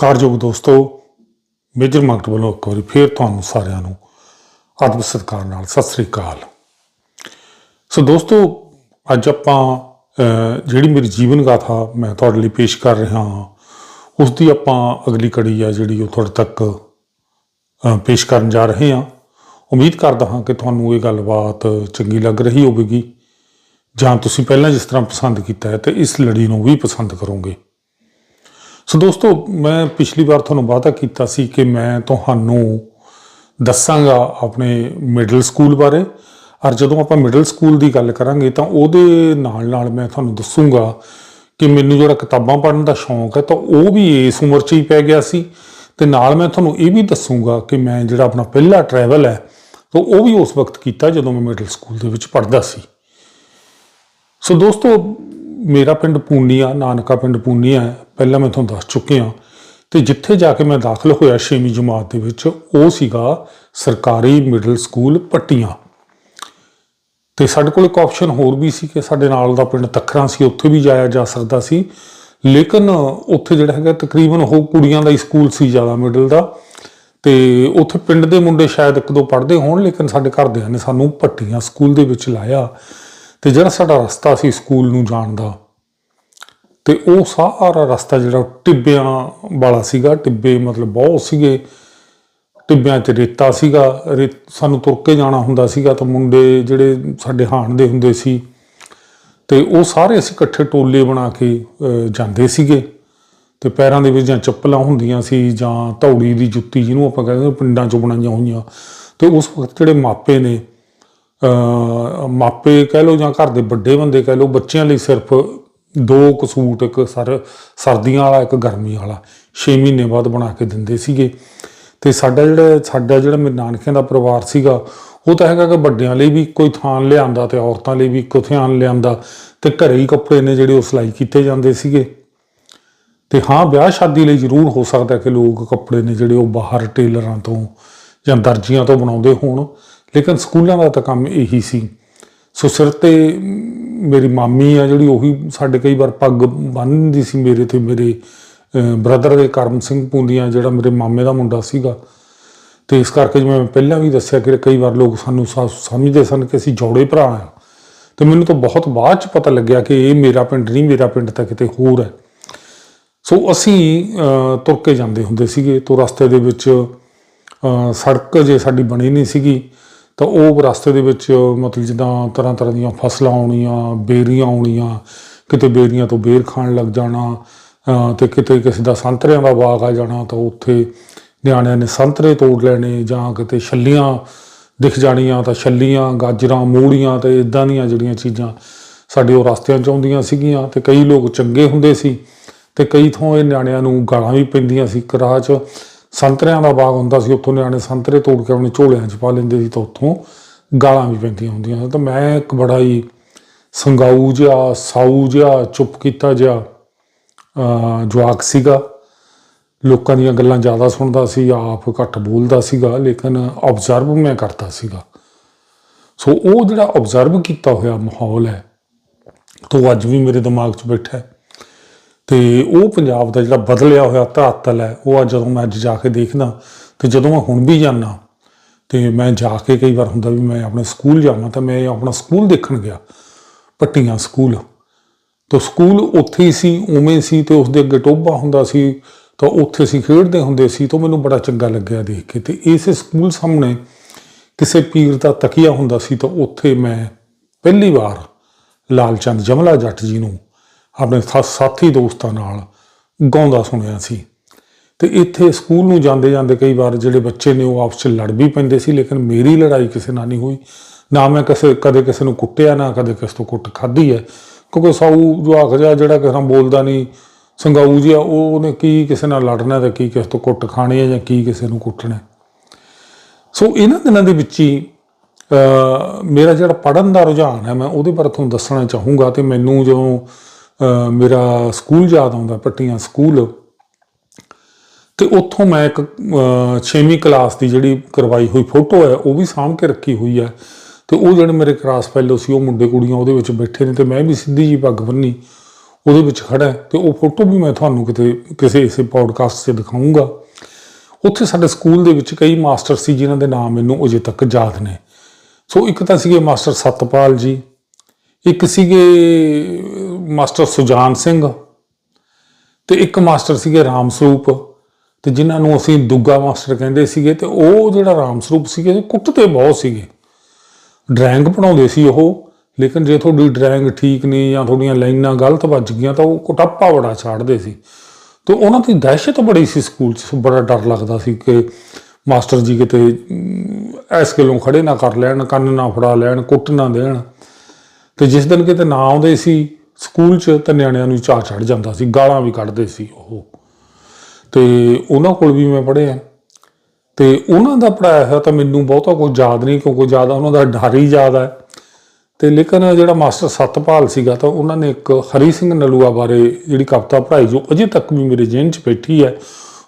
ਸਤਿਕਾਰਯੋਗ ਦੋਸਤੋ, major market ਵੱਲੋਂ ਇੱਕ ਵਾਰੀ ਫੇਰ ਤੁਹਾਨੂੰ ਸਾਰਿਆਂ ਨੂੰ ਆਦਮ ਸਤਿਕਾਰ ਨਾਲ ਸਤਿ ਸ੍ਰੀ ਅਕਾਲ। ਸੋ ਦੋਸਤੋ, ਅੱਜ ਆਪਾਂ ਜਿਹੜੀ ਮੇਰੀ ਜੀਵਨ ਗਾਥਾ ਮੈਂ ਤੁਹਾਡੇ ਲਈ ਪੇਸ਼ ਕਰ ਰਿਹਾ ਹਾਂ ਉਸ ਦੀ ਆਪਾਂ ਅਗਲੀ ਕੜੀ ਆ ਜਿਹੜੀ ਉਹ ਤੁਹਾਡੇ ਤੱਕ ਪੇਸ਼ ਕਰਨ ਜਾ ਰਹੇ ਹਾਂ। ਉਮੀਦ ਕਰਦਾ ਹਾਂ ਕਿ ਤੁਹਾਨੂੰ ਇਹ ਗੱਲਬਾਤ ਚੰਗੀ ਲੱਗ ਰਹੀ ਹੋਵੇਗੀ। ਜਾਂ ਤੁਸੀਂ ਪਹਿਲਾਂ ਜਿਸ ਤਰ੍ਹਾਂ ਪਸੰਦ ਕੀਤਾ ਹੈ ਤੇ ਇਸ ਲੜੀ ਨੂੰ ਵੀ ਪਸੰਦ ਕਰੋਗੇ। ਸੋ ਦੋਸਤੋ, ਮੈਂ ਪਿਛਲੀ ਵਾਰ ਤੁਹਾਨੂੰ ਵਾਅਦਾ ਕੀਤਾ ਸੀ ਕਿ ਮੈਂ ਤੁਹਾਨੂੰ ਦੱਸਾਂਗਾ ਆਪਣੇ ਮਿਡਲ ਸਕੂਲ ਬਾਰੇ। ਔਰ ਜਦੋਂ ਆਪਾਂ ਮਿਡਲ ਸਕੂਲ ਦੀ ਗੱਲ ਕਰਾਂਗੇ ਤਾਂ ਉਹਦੇ ਨਾਲ ਨਾਲ ਮੈਂ ਤੁਹਾਨੂੰ ਦੱਸੂਗਾ ਕਿ ਮੈਨੂੰ ਜਿਹੜਾ ਕਿਤਾਬਾਂ ਪੜ੍ਹਨ ਦਾ ਸ਼ੌਂਕ ਹੈ ਤਾਂ ਉਹ ਵੀ ਇਸ ਉਮਰ 'ਚ ਹੀ ਪੈ ਗਿਆ ਸੀ। ਤੇ ਨਾਲ ਮੈਂ ਤੁਹਾਨੂੰ ਇਹ ਵੀ ਦੱਸੂਗਾ ਕਿ ਮੈਂ ਜਿਹੜਾ ਆਪਣਾ ਪਹਿਲਾ ਟਰੈਵਲ ਹੈ ਤਾਂ ਉਹ ਵੀ ਉਸ ਵਕਤ ਕੀਤਾ ਜਦੋਂ ਮੈਂ ਮਿਡਲ ਸਕੂਲ ਦੇ ਵਿੱਚ ਪੜ੍ਹਦਾ ਸੀ। ਸੋ ਦੋਸਤੋ ਮੇਰਾ ਪਿੰਡ ਪੂਨੀਆ ਨਾਨਕਾ ਪਿੰਡ ਪੂਨੀਆ ਹੈ ਪਹਿਲਾਂ ਮੈਂ ਤੁਹਾਨੂੰ ਦੱਸ ਚੁੱਕਿਆ ਤੇ ਜਿੱਥੇ ਜਾ ਕੇ ਮੈਂ ਦਾਖਲ ਹੋਇਆ 6ਵੀਂ ਜਮਾਤ ਦੇ ਵਿੱਚ, ਉਹ ਸੀਗਾ ਸਰਕਾਰੀ ਮਿਡਲ ਸਕੂਲ ਪੱਟੀਆਂ। ਤੇ ਸਾਡੇ ਕੋਲ ਇੱਕ ਆਪਸ਼ਨ ਹੋਰ ਵੀ ਸੀ ਕਿ ਸਾਡੇ ਨਾਲ ਦਾ ਪਿੰਡ ਤਖਰਾਂ ਸੀ, ਉੱਥੇ ਵੀ ਜਾਇਆ ਜਾ ਸਕਦਾ ਸੀ। ਲੇਕਿਨ ਉੱਥੇ ਜਿਹੜਾ ਹੈਗਾ ਤਕਰੀਬਨ ਉਹ ਕੁੜੀਆਂ ਦਾ ਹੀ ਸਕੂਲ ਸੀ ਜ਼ਿਆਦਾ ਮਿਡਲ ਦਾ। ਤੇ ਉੱਥੇ ਪਿੰਡ ਦੇ ਮੁੰਡੇ ਸ਼ਾਇਦ ਇੱਕ ਦੋ ਪੜ੍ਹਦੇ ਹੋਣ, ਲੇਕਿਨ ਸਾਡੇ ਘਰਦਿਆਂ ਨੇ ਸਾਨੂੰ ਪੱਟੀਆਂ ਸਕੂਲ ਦੇ ਵਿੱਚ ਲਾਇਆ। ਤੇ ਜਿਹੜਾ ਸਾਡਾ ਰਸਤਾ ਸੀ ਸਕੂਲ ਨੂੰ ਜਾਣ ਦਾ ਤੇ ਉਹ ਸਾਰਾ ਰਸਤਾ ਜਿਹੜਾ ਟਿੱਬਿਆਂ ਵਾਲਾ ਸੀਗਾ ਟਿੱਬੇ ਮਤਲਬ ਬਹੁਤ ਸੀਗੇ ਟਿੱਬਿਆਂ 'ਚ ਰੇਤਾ ਸੀਗਾ ਰੇ- ਸਾਨੂੰ ਤੁਰ ਕੇ ਜਾਣਾ ਹੁੰਦਾ ਸੀਗਾ ਤਾਂ ਮੁੰਡੇ ਜਿਹੜੇ ਸਾਡੇ ਹਾਣ ਦੇ ਹੁੰਦੇ ਸੀ ਤੇ ਉਹ ਸਾਰੇ ਅਸੀਂ ਇਕੱਠੇ ਟੋਲੇ ਬਣਾ ਕੇ ਜਾਂਦੇ ਸੀਗੇ ਤੇ ਪੈਰਾਂ ਦੇ ਵਿੱਚ ਜਾਂ ਚੱਪਲਾਂ ਹੁੰਦੀਆਂ ਸੀ ਜਾਂ ਧੌੜੀ ਦੀ ਜੁੱਤੀ ਜਿਹਨੂੰ ਆਪਾਂ ਕਹਿੰਦੇ ਹਾਂ, ਪਿੰਡਾਂ 'ਚੋਂ ਬਣਾਈਆਂ ਹੋਈਆਂ ਤੇ ਉਸ ਵਕਤ ਜਿਹੜੇ ਮਾਪੇ ਨੇ ਮਾਪੇ ਕਹਿ ਲਓ ਜਾਂ ਘਰ ਦੇ ਵੱਡੇ ਬੰਦੇ ਕਹਿ ਲਓ, ਬੱਚਿਆਂ ਲਈ ਸਿਰਫ ਦੋ ਕੁ ਸੂਟ, ਇੱਕ ਸਰ, ਸਰਦੀਆਂ ਵਾਲਾ, ਇੱਕ ਗਰਮੀ ਵਾਲਾ 6 ਮਹੀਨੇ ਬਾਅਦ ਬਣਾ ਕੇ ਦਿੰਦੇ ਸੀਗੇ। ਤੇ ਸਾਡਾ ਜਿਹੜਾ ਸਾਡਾ ਜਿਹੜਾ ਮੇਰੇ ਨਾਨਕਿਆਂ ਦਾ ਪਰਿਵਾਰ ਸੀਗਾ, ਉਹ ਤਾਂ ਹੈਗਾ ਕਿ ਵੱਡਿਆਂ ਲਈ ਵੀ ਕੋਈ ਥਾਨ ਲਿਆਂਦਾ ਤੇ ਔਰਤਾਂ ਲਈ ਵੀ ਕੋਈ ਥਾਨ ਲਿਆਂਦਾ ਤੇ ਘਰੇ ਹੀ ਕੱਪੜੇ ਨੇ ਜਿਹੜੇ ਉਹ ਸਿਲਾਈ ਕੀਤੇ ਜਾਂਦੇ ਸੀਗੇ। ਤੇ ਹਾਂ, ਵਿਆਹ ਸ਼ਾਦੀ ਲਈ ਜ਼ਰੂਰ ਹੋ ਸਕਦਾ ਕਿ ਲੋਕ ਕੱਪੜੇ ਨੇ ਜਿਹੜੇ ਉਹ ਬਾਹਰ ਟੇਲਰਾਂ ਤੋਂ ਜਾਂ ਦਰਜੀਆਂ ਤੋਂ ਬਣਾਉਂਦੇ ਹੋਣ। ਲੇਕਿਨ ਸਕੂਲਾਂ ਦਾ ਤਾਂ ਕੰਮ ਇਹੀ ਸੀ। ਸੋ ਸਿਰ ਤੇ ਮੇਰੀ ਮਾਮੀ ਆ ਜਿਹੜੀ, ਉਹੀ ਸਾਡੇ ਕਈ ਵਾਰ ਪੱਗ ਬੰਨ੍ਹਦੀ ਸੀ ਮੇਰੇ ਤੇ, ਮੇਰੇ ਬ੍ਰਦਰ ਦੇ ਕਰਮ ਸਿੰਘ ਪੁੰਦੀਆਂ, ਜਿਹੜਾ ਮੇਰੇ ਮਾਮੇ ਦਾ ਮੁੰਡਾ ਸੀਗਾ। ਤੇ ਇਸ ਕਰਕੇ ਜਿਵੇਂ ਮੈਂ ਪਹਿਲਾਂ ਵੀ ਦੱਸਿਆ ਕਿ ਕਈ ਵਾਰ ਲੋਕ ਸਾਨੂੰ ਸ- ਸਮਝਦੇ ਸਨ ਕਿ ਅਸੀਂ ਜੋੜੇ ਭਰਾ ਆ। ਤੇ ਮੈਨੂੰ ਤਾਂ ਬਹੁਤ ਬਾਅਦ ਚ ਪਤਾ ਲੱਗਿਆ ਕਿ ਇਹ ਮੇਰਾ ਪਿੰਡ ਨਹੀਂ, ਮੇਰਾ ਪਿੰਡ ਤਾਂ ਕਿਤੇ ਹੋਰ ਹੈ। ਸੋ ਅਸੀਂ ਤੁਰ ਕੇ ਜਾਂਦੇ ਹੁੰਦੇ ਸੀਗੇ। ਤੋਂ ਰਸਤੇ ਦੇ ਵਿੱਚ ਸੜਕ ਜੇ ਸਾਡੀ ਬਣੀ ਨਹੀਂ ਸੀਗੀ ਤਾਂ ਉਹ ਰਸਤੇ ਦੇ ਵਿੱਚ ਮਤਲਬ ਜਿੱਦਾਂ ਤਰ੍ਹਾਂ ਤਰ੍ਹਾਂ ਦੀਆਂ ਫਸਲਾਂ ਆਉਣੀਆਂ ਬੇਰੀਆਂ ਆਉਣੀਆਂ ਕਿਤੇ ਬੇਰੀਆਂ ਤੋਂ ਬੇਰ ਖਾਣ ਲੱਗ ਜਾਣਾ ਅਹ, ਤੇ ਕਿਤੇ ਕਿਸੇ ਦਾ ਸੰਤਰਿਆਂ ਦਾ ਬਾਗ ਆ ਜਾਣਾ ਤਾਂ ਉੱਥੇ ਨਿਆਣਿਆਂ ਨੇ ਸੰਤਰੇ ਤੋੜ ਲੈਣੇ ਜਾਂ ਕਿਤੇ ਛੱਲੀਆਂ ਦਿਖ ਜਾਣੀਆਂ ਤਾਂ ਛੱਲੀਆਂ ਗਾਜਰਾਂ ਮੂੜੀਆਂ ਤੇ ਇਦਾਂ ਦੀਆਂ ਜਿਹੜੀਆਂ ਚੀਜ਼ਾਂ ਸਾਡੇ ਉਹ ਰਸਤਿਆਂ 'ਚ ਆਉਂਦੀਆਂ ਸੀਗੀਆਂ ਤੇ ਕਈ ਲੋਕ ਚੰਗੇ ਹੁੰਦੇ ਸੀ ਤੇ ਕਈ ਥੋਂ ਇਹ ਨਿਆਣਿਆਂ ਨੂੰ ਗਾਲਾਂ ਵੀ ਪੈਂਦੀਆਂ ਸੀ ਕਰਾਹ 'ਚ ਸੰਤਰਿਆਂ ਦਾ ਬਾਗ ਹੁੰਦਾ ਸੀ, ਉੱਥੋਂ ਨਿਆਣੇ ਸੰਤਰੇ ਤੋੜ ਕੇ ਆਪਣੇ ਝੋਲਿਆਂ 'ਚ ਪਾ ਲੈਂਦੇ ਸੀ ਤਾਂ ਉੱਥੋਂ ਗਾਲਾਂ ਵੀ ਪੈਂਦੀਆਂ ਹੁੰਦੀਆਂ ਸੀ। ਤਾਂ ਮੈਂ ਇੱਕ ਬੜਾ ਹੀ ਸੰਗਾਊ ਜਿਹਾ, ਸਾਊ ਜਿਹਾ, ਚੁੱਪ ਕੀਤਾ ਜਿਹਾ ਜਵਾਕ ਸੀਗਾ। ਲੋਕਾਂ ਦੀਆਂ ਗੱਲਾਂ ਜ਼ਿਆਦਾ ਸੁਣਦਾ ਸੀ, ਆਪ ਘੱਟ ਬੋਲਦਾ ਸੀਗਾ, ਲੇਕਿਨ ਆਬਜ਼ਰਵ ਮੈਂ ਕਰਦਾ ਸੀਗਾ। ਸੋ ਉਹ ਜਿਹੜਾ ਆਬਜ਼ਰਵ ਕੀਤਾ ਹੋਇਆ ਮਾਹੌਲ ਹੈ ਤੋਂ ਅੱਜ ਵੀ ਮੇਰੇ ਦਿਮਾਗ 'ਚ ਬੈਠਾ ਹੈ। ਤੇ ਉਹ ਪੰਜਾਬ ਦਾ ਜਿਹੜਾ ਬਦਲਿਆ ਹੋਇਆ ਧਰਾਤਲ ਹੈ, ਉਹ ਅੱਜ ਜਦੋਂ ਮੈਂ ਅੱਜ ਜਾ ਕੇ ਦੇਖਦਾ, ਤੇ ਜਦੋਂ ਮੈਂ ਹੁਣ ਵੀ ਜਾਂਦਾ, ਤੇ ਮੈਂ ਜਾ ਕੇ ਕਈ ਵਾਰ ਹੁੰਦਾ ਵੀ ਮੈਂ ਆਪਣੇ ਸਕੂਲ ਜਾਵਾਂ, ਤਾਂ ਮੈਂ ਆਪਣਾ ਸਕੂਲ ਦੇਖਣ ਗਿਆ, ਪੱਟੀਆਂ ਸਕੂਲ। ਤਾਂ ਸਕੂਲ ਉੱਥੇ ਹੀ ਸੀ, ਉਵੇਂ ਸੀ, ਤੇ ਉਸ ਦੇ ਅੱਗੇ ਟੋਭਾ ਹੁੰਦਾ ਸੀ, ਤਾਂ ਉੱਥੇ ਅਸੀਂ ਖੇਡਦੇ ਹੁੰਦੇ ਸੀ, ਤਾਂ ਮੈਨੂੰ ਬੜਾ ਚੰਗਾ ਲੱਗਿਆ ਦੇਖ ਕੇ। ਤੇ ਇਸੇ ਸਕੂਲ ਸਾਹਮਣੇ ਕਿਸੇ ਪੀਰ ਦਾ ਤਕੀਆ ਹੁੰਦਾ ਸੀ, ਤਾਂ ਉੱਥੇ ਮੈਂ ਪਹਿਲੀ ਵਾਰ ਲਾਲ ਚੰਦ ਜਮਲਾ ਜੱਟ ਜੀ ਨੂੰ ਆਪਣੇ ਸਾ- ਸਾਥੀ ਦੋਸਤਾਂ ਨਾਲ ਗਾਉਂਦਾ ਸੁਣਿਆ ਸੀ। ਤੇ ਇੱਥੇ ਸਕੂਲ ਨੂੰ ਜਾਂਦੇ ਜਾਂਦੇ ਕਈ ਵਾਰ ਜਿਹੜੇ ਬੱਚੇ ਨੇ ਉਹ ਆਪਸ ਵਿੱਚ ਲੜ ਵੀ ਪੈਂਦੇ ਸੀ, ਲੇਕਿਨ ਮੇਰੀ ਲੜਾਈ ਕਿਸੇ ਨਾਲ ਨਹੀਂ ਹੋਈ। ਨਾ ਮੈਂ ਕਿਸੇ, ਕਦੇ ਕਿਸੇ ਨੂੰ ਕੁੱਟਿਆ, ਨਾ ਕਦੇ ਕਿਸੇ ਤੋਂ ਕੁੱਟ ਖਾਧੀ ਹੈ। ਕਿਉਂਕਿ ਸਾਊ ਜਵਾਕ ਜਿਹਾ ਜਿਹੜਾ ਕਿਸੇ ਨਾਲ ਬੋਲਦਾ ਨਹੀਂ, ਸੰਗਾਊ ਜਿਹਾ, ਉਹ ਉਹਨੇ ਕੀ ਕਿਸੇ ਨਾਲ ਲੜਨਾ ਤੇ ਕੀ ਕਿਸੇ ਤੋਂ ਕੁੱਟ ਖਾਣੀ ਹੈ ਜਾਂ ਕੀ ਕਿਸੇ ਨੂੰ ਕੁੱਟਣਾ ਸੋ ਇਹਨਾਂ ਦਿਨਾਂ ਦੇ ਵਿੱਚ ਹੀ ਮੇਰਾ ਜਿਹੜਾ ਪੜਨ ਦਾ ਰੁਝਾਨ ਹੈ, ਮੈਂ ਉਹਦੇ ਬਾਰੇ ਤੁਹਾਨੂੰ ਦੱਸਣਾ ਚਾਹੂੰਗਾ ਤੇ ਮੈਨੂੰ ਜਦੋਂ ਮੇਰਾ ਸਕੂਲ ਯਾਦ ਆਉਂਦਾ, ਪੱਟੀਆਂ ਸਕੂਲ। ਤੇ ਉੱਥੋਂ ਮੈਂ ਇੱਕ 6ਵੀਂ ਕਲਾਸ ਦੀ ਜਿਹੜੀ ਕਰਵਾਈ ਹੋਈ ਫੋਟੋ ਹੈ, ਉਹ ਵੀ ਸਾਂਭ ਕੇ ਰੱਖੀ ਹੋਈ ਹੈ। ਤੇ ਉਹ ਜਿਹੜੇ ਮੇਰੇ ਕਲਾਸ ਫੈਲੋ ਸੀ, ਉਹ ਮੁੰਡੇ ਕੁੜੀਆਂ ਉਹਦੇ ਵਿੱਚ ਬੈਠੇ ਨੇ ਤੇ ਮੈਂ ਵੀ ਸਿੱਧੀ ਜੀ ਪੱਗ ਬੰਨੀ ਉਹਦੇ ਵਿੱਚ ਖੜਾ ਹੈ। ਤੇ ਉਹ ਫੋਟੋ ਵੀ ਮੈਂ ਤੁਹਾਨੂੰ ਕਿਤੇ, ਕਿਸੇ ਇਸੇ ਪੋਡਕਾਸਟ 'ਚ ਦਿਖਾਉਂਗਾ ਉੱਥੇ ਸਾਡੇ ਸਕੂਲ ਦੇ ਵਿੱਚ ਕਈ ਮਾਸਟਰ ਸੀ, ਜਿਨ੍ਹਾਂ ਦੇ ਨਾਮ ਮੈਨੂੰ ਅਜੇ ਤੱਕ ਯਾਦ ਨੇ। ਸੋ ਇੱਕ ਤਾਂ ਸੀਗੇ ਮਾਸਟਰ ਸਤਪਾਲ ਜੀ ਇੱਕ ਸੀਗੇ ਮਾਸਟਰ ਸੁਜਾਨ ਸਿੰਘ ਤੇ ਇੱਕ ਮਾਸਟਰ ਸੀਗੇ ਰਾਮ ਸਰੂਪ ਤੇ ਜਿਨ੍ਹਾਂ ਨੂੰ ਅਸੀਂ ਦੁੱਗਾ ਮਾਸਟਰ ਕਹਿੰਦੇ ਸੀਗੇ ਤੇ ਉਹ ਜਿਹੜਾ ਰਾਮ ਸਰੂਪ ਸੀਗੇ ਕੁੱਟਦੇ ਬਹੁਤ ਸੀਗੇ। ਡਰਾਇੰਗ ਬਣਾਉਂਦੇ ਸੀ ਉਹ ਲੇਕਿਨ ਜੇ ਤੁਹਾਡੀ ਡਰਾਇੰਗ ਠੀਕ ਨਹੀਂ ਜਾਂ ਤੁਹਾਡੀਆਂ ਲਾਈਨਾਂ ਗਲਤ ਵੱਜ ਗਈਆਂ ਤਾਂ ਉਹ ਕੁਟੱਪਾ ਬੜਾ ਛਾੜਦੇ ਸੀ। ਤੇ ਉਹਨਾਂ ਦੀ ਦਹਿਸ਼ਤ ਬੜੀ ਸੀ ਸਕੂਲ 'ਚ ਬੜਾ ਡਰ ਲੱਗਦਾ ਸੀ ਕਿ ਮਾਸਟਰ ਜੀ ਕਿਤੇ ਅਮ, ਇਸ ਗੱਲੋਂ ਖੜੇ ਨਾ ਕਰ ਲੈਣ ਕੰਨ ਨਾ ਫੜਾ ਲੈਣ ਕੁੱਟ ਨਾ ਦੇਣ। ਤੇ ਜਿਸ ਦਿਨ ਕਿਤੇ ਨਾ ਆਉਂਦੇ ਸੀ ਸਕੂਲ 'ਚ ਤਾਂ ਨਿਆਣਿਆਂ ਨੂੰ ਚਾਹ ਚੜ ਜਾਂਦਾ ਸੀ, ਗਾਲਾਂ ਵੀ ਕੱਢਦੇ ਸੀ ਉਹ। ਤੇ ਉਹਨਾਂ ਕੋਲ ਵੀ ਮੈਂ ਪੜ੍ਹਿਆ। ਤੇ ਉਹਨਾਂ ਦਾ ਪੜਾਇਆ ਹੋਇਆ ਤਾਂ ਮੈਨੂੰ ਬਹੁਤਾ ਕੁਝ ਯਾਦ ਨਹੀਂ, ਕਿਉਂਕਿ ਜ਼ਿਆਦਾ ਉਹਨਾਂ ਦਾ ਡਰ ਹੀ ਯਾਦ ਹੈ। ਤੇ ਲੇਕਿਨ ਜਿਹੜਾ ਮਾਸਟਰ ਸਤਪਾਲ ਸੀਗਾ ਤਾਂ ਉਹਨਾਂ ਨੇ ਇੱਕ ਹਰੀ ਸਿੰਘ ਨਲੂਆ ਬਾਰੇ ਜਿਹੜੀ ਕਵਿਤਾ ਪੜ੍ਹਾਈ, ਜੋ ਅਜੇ ਤੱਕ ਵੀ ਮੇਰੇ ਜ਼ਿਹਨ 'ਚ ਬੈਠੀ ਹੈ,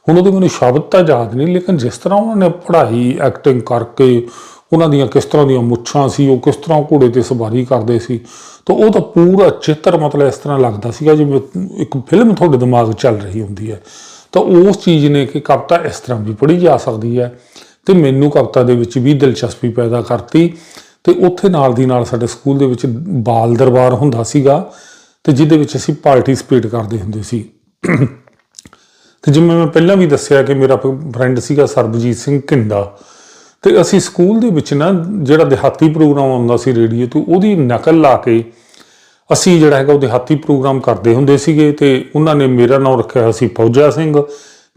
ਹੁਣ ਉਹਦੇ ਮੈਨੂੰ ਸ਼ਬਦ ਤਾਂ ਯਾਦ ਨਹੀਂ, ਲੇਕਿਨ ਜਿਸ ਤਰ੍ਹਾਂ ਉਹਨਾਂ ਨੇ ਪੜ੍ਹਾਈ ਐਕਟਿੰਗ ਕਰਕੇ ਉਹਨਾਂ ਦੀਆਂ ਕਿਸ ਤਰ੍ਹਾਂ ਦੀਆਂ ਮੁੱਛਾਂ ਸੀ, ਉਹ ਕਿਸ ਤਰ੍ਹਾਂ ਘੋੜੇ ਤੇ ਸਵਾਰੀ ਕਰਦੇ ਸੀ। ਤਾਂ ਉਹ ਤਾਂ ਪੂਰਾ ਚਿੱਤਰ ਮਤਲਬ ਇਸ ਤਰ੍ਹਾਂ ਲੱਗਦਾ ਸੀਗਾ ਜਿਵੇਂ ਇੱਕ ਫਿਲਮ ਤੁਹਾਡੇ ਦਿਮਾਗ 'ਚ ਚੱਲ ਰਹੀ ਹੁੰਦੀ ਹੈ। ਤਾਂ ਉਸ ਚੀਜ਼ ਨੇ ਕਿ ਕਵਿਤਾ ਇਸ ਤਰ੍ਹਾਂ ਵੀ ਪੜ੍ਹੀ ਜਾ ਸਕਦੀ ਹੈ ਤੇ ਮੈਨੂੰ ਕਵਿਤਾ ਦੇ ਵਿੱਚ ਵੀ ਦਿਲਚਸਪੀ ਪੈਦਾ ਕਰਤੀ ਤੇ ਉੱਥੇ ਨਾਲ ਦੀ ਨਾਲ ਸਾਡੇ ਸਕੂਲ ਦੇ ਵਿੱਚ ਬਾਲ ਦਰਬਾਰ ਹੁੰਦਾ ਸੀਗਾ ਤੇ ਜਿਹਦੇ ਵਿੱਚ ਅਸੀਂ ਪਾਰਟਿਸਿਪੇਟ ਕਰਦੇ ਹੁੰਦੇ ਸੀ। ਤੇ ਜਿਵੇਂ ਮੈਂ ਪਹਿਲਾਂ ਵੀ ਦੱਸਿਆ ਕਿ ਮੇਰਾ ਫਰੈਂਡ ਸੀਗਾ ਸਰਬਜੀਤ ਸਿੰਘ ਘਿੰਡਾ ਤੇ ਅਸੀਂ ਸਕੂਲ ਦੇ ਵਿੱਚ ਨਾ ਜਿਹੜਾ ਦਿਹਾਤੀ ਪ੍ਰੋਗਰਾਮ ਆਉਂਦਾ ਸੀ ਰੇਡੀਓ ਤੋਂ ਉਹਦੀ ਨਕਲ ਲਾ ਕੇ ਅਸੀਂ ਜਿਹੜਾ ਹੈਗਾ ਉਹ ਦਿਹਾਤੀ ਪ੍ਰੋਗਰਾਮ ਕਰਦੇ ਹੁੰਦੇ ਸੀਗੇ ਤੇ ਉਹਨਾਂ ਨੇ ਮੇਰਾ ਨਾਮ ਰੱਖਿਆ ਸੀ ਫੌਜਾ ਸਿੰਘ,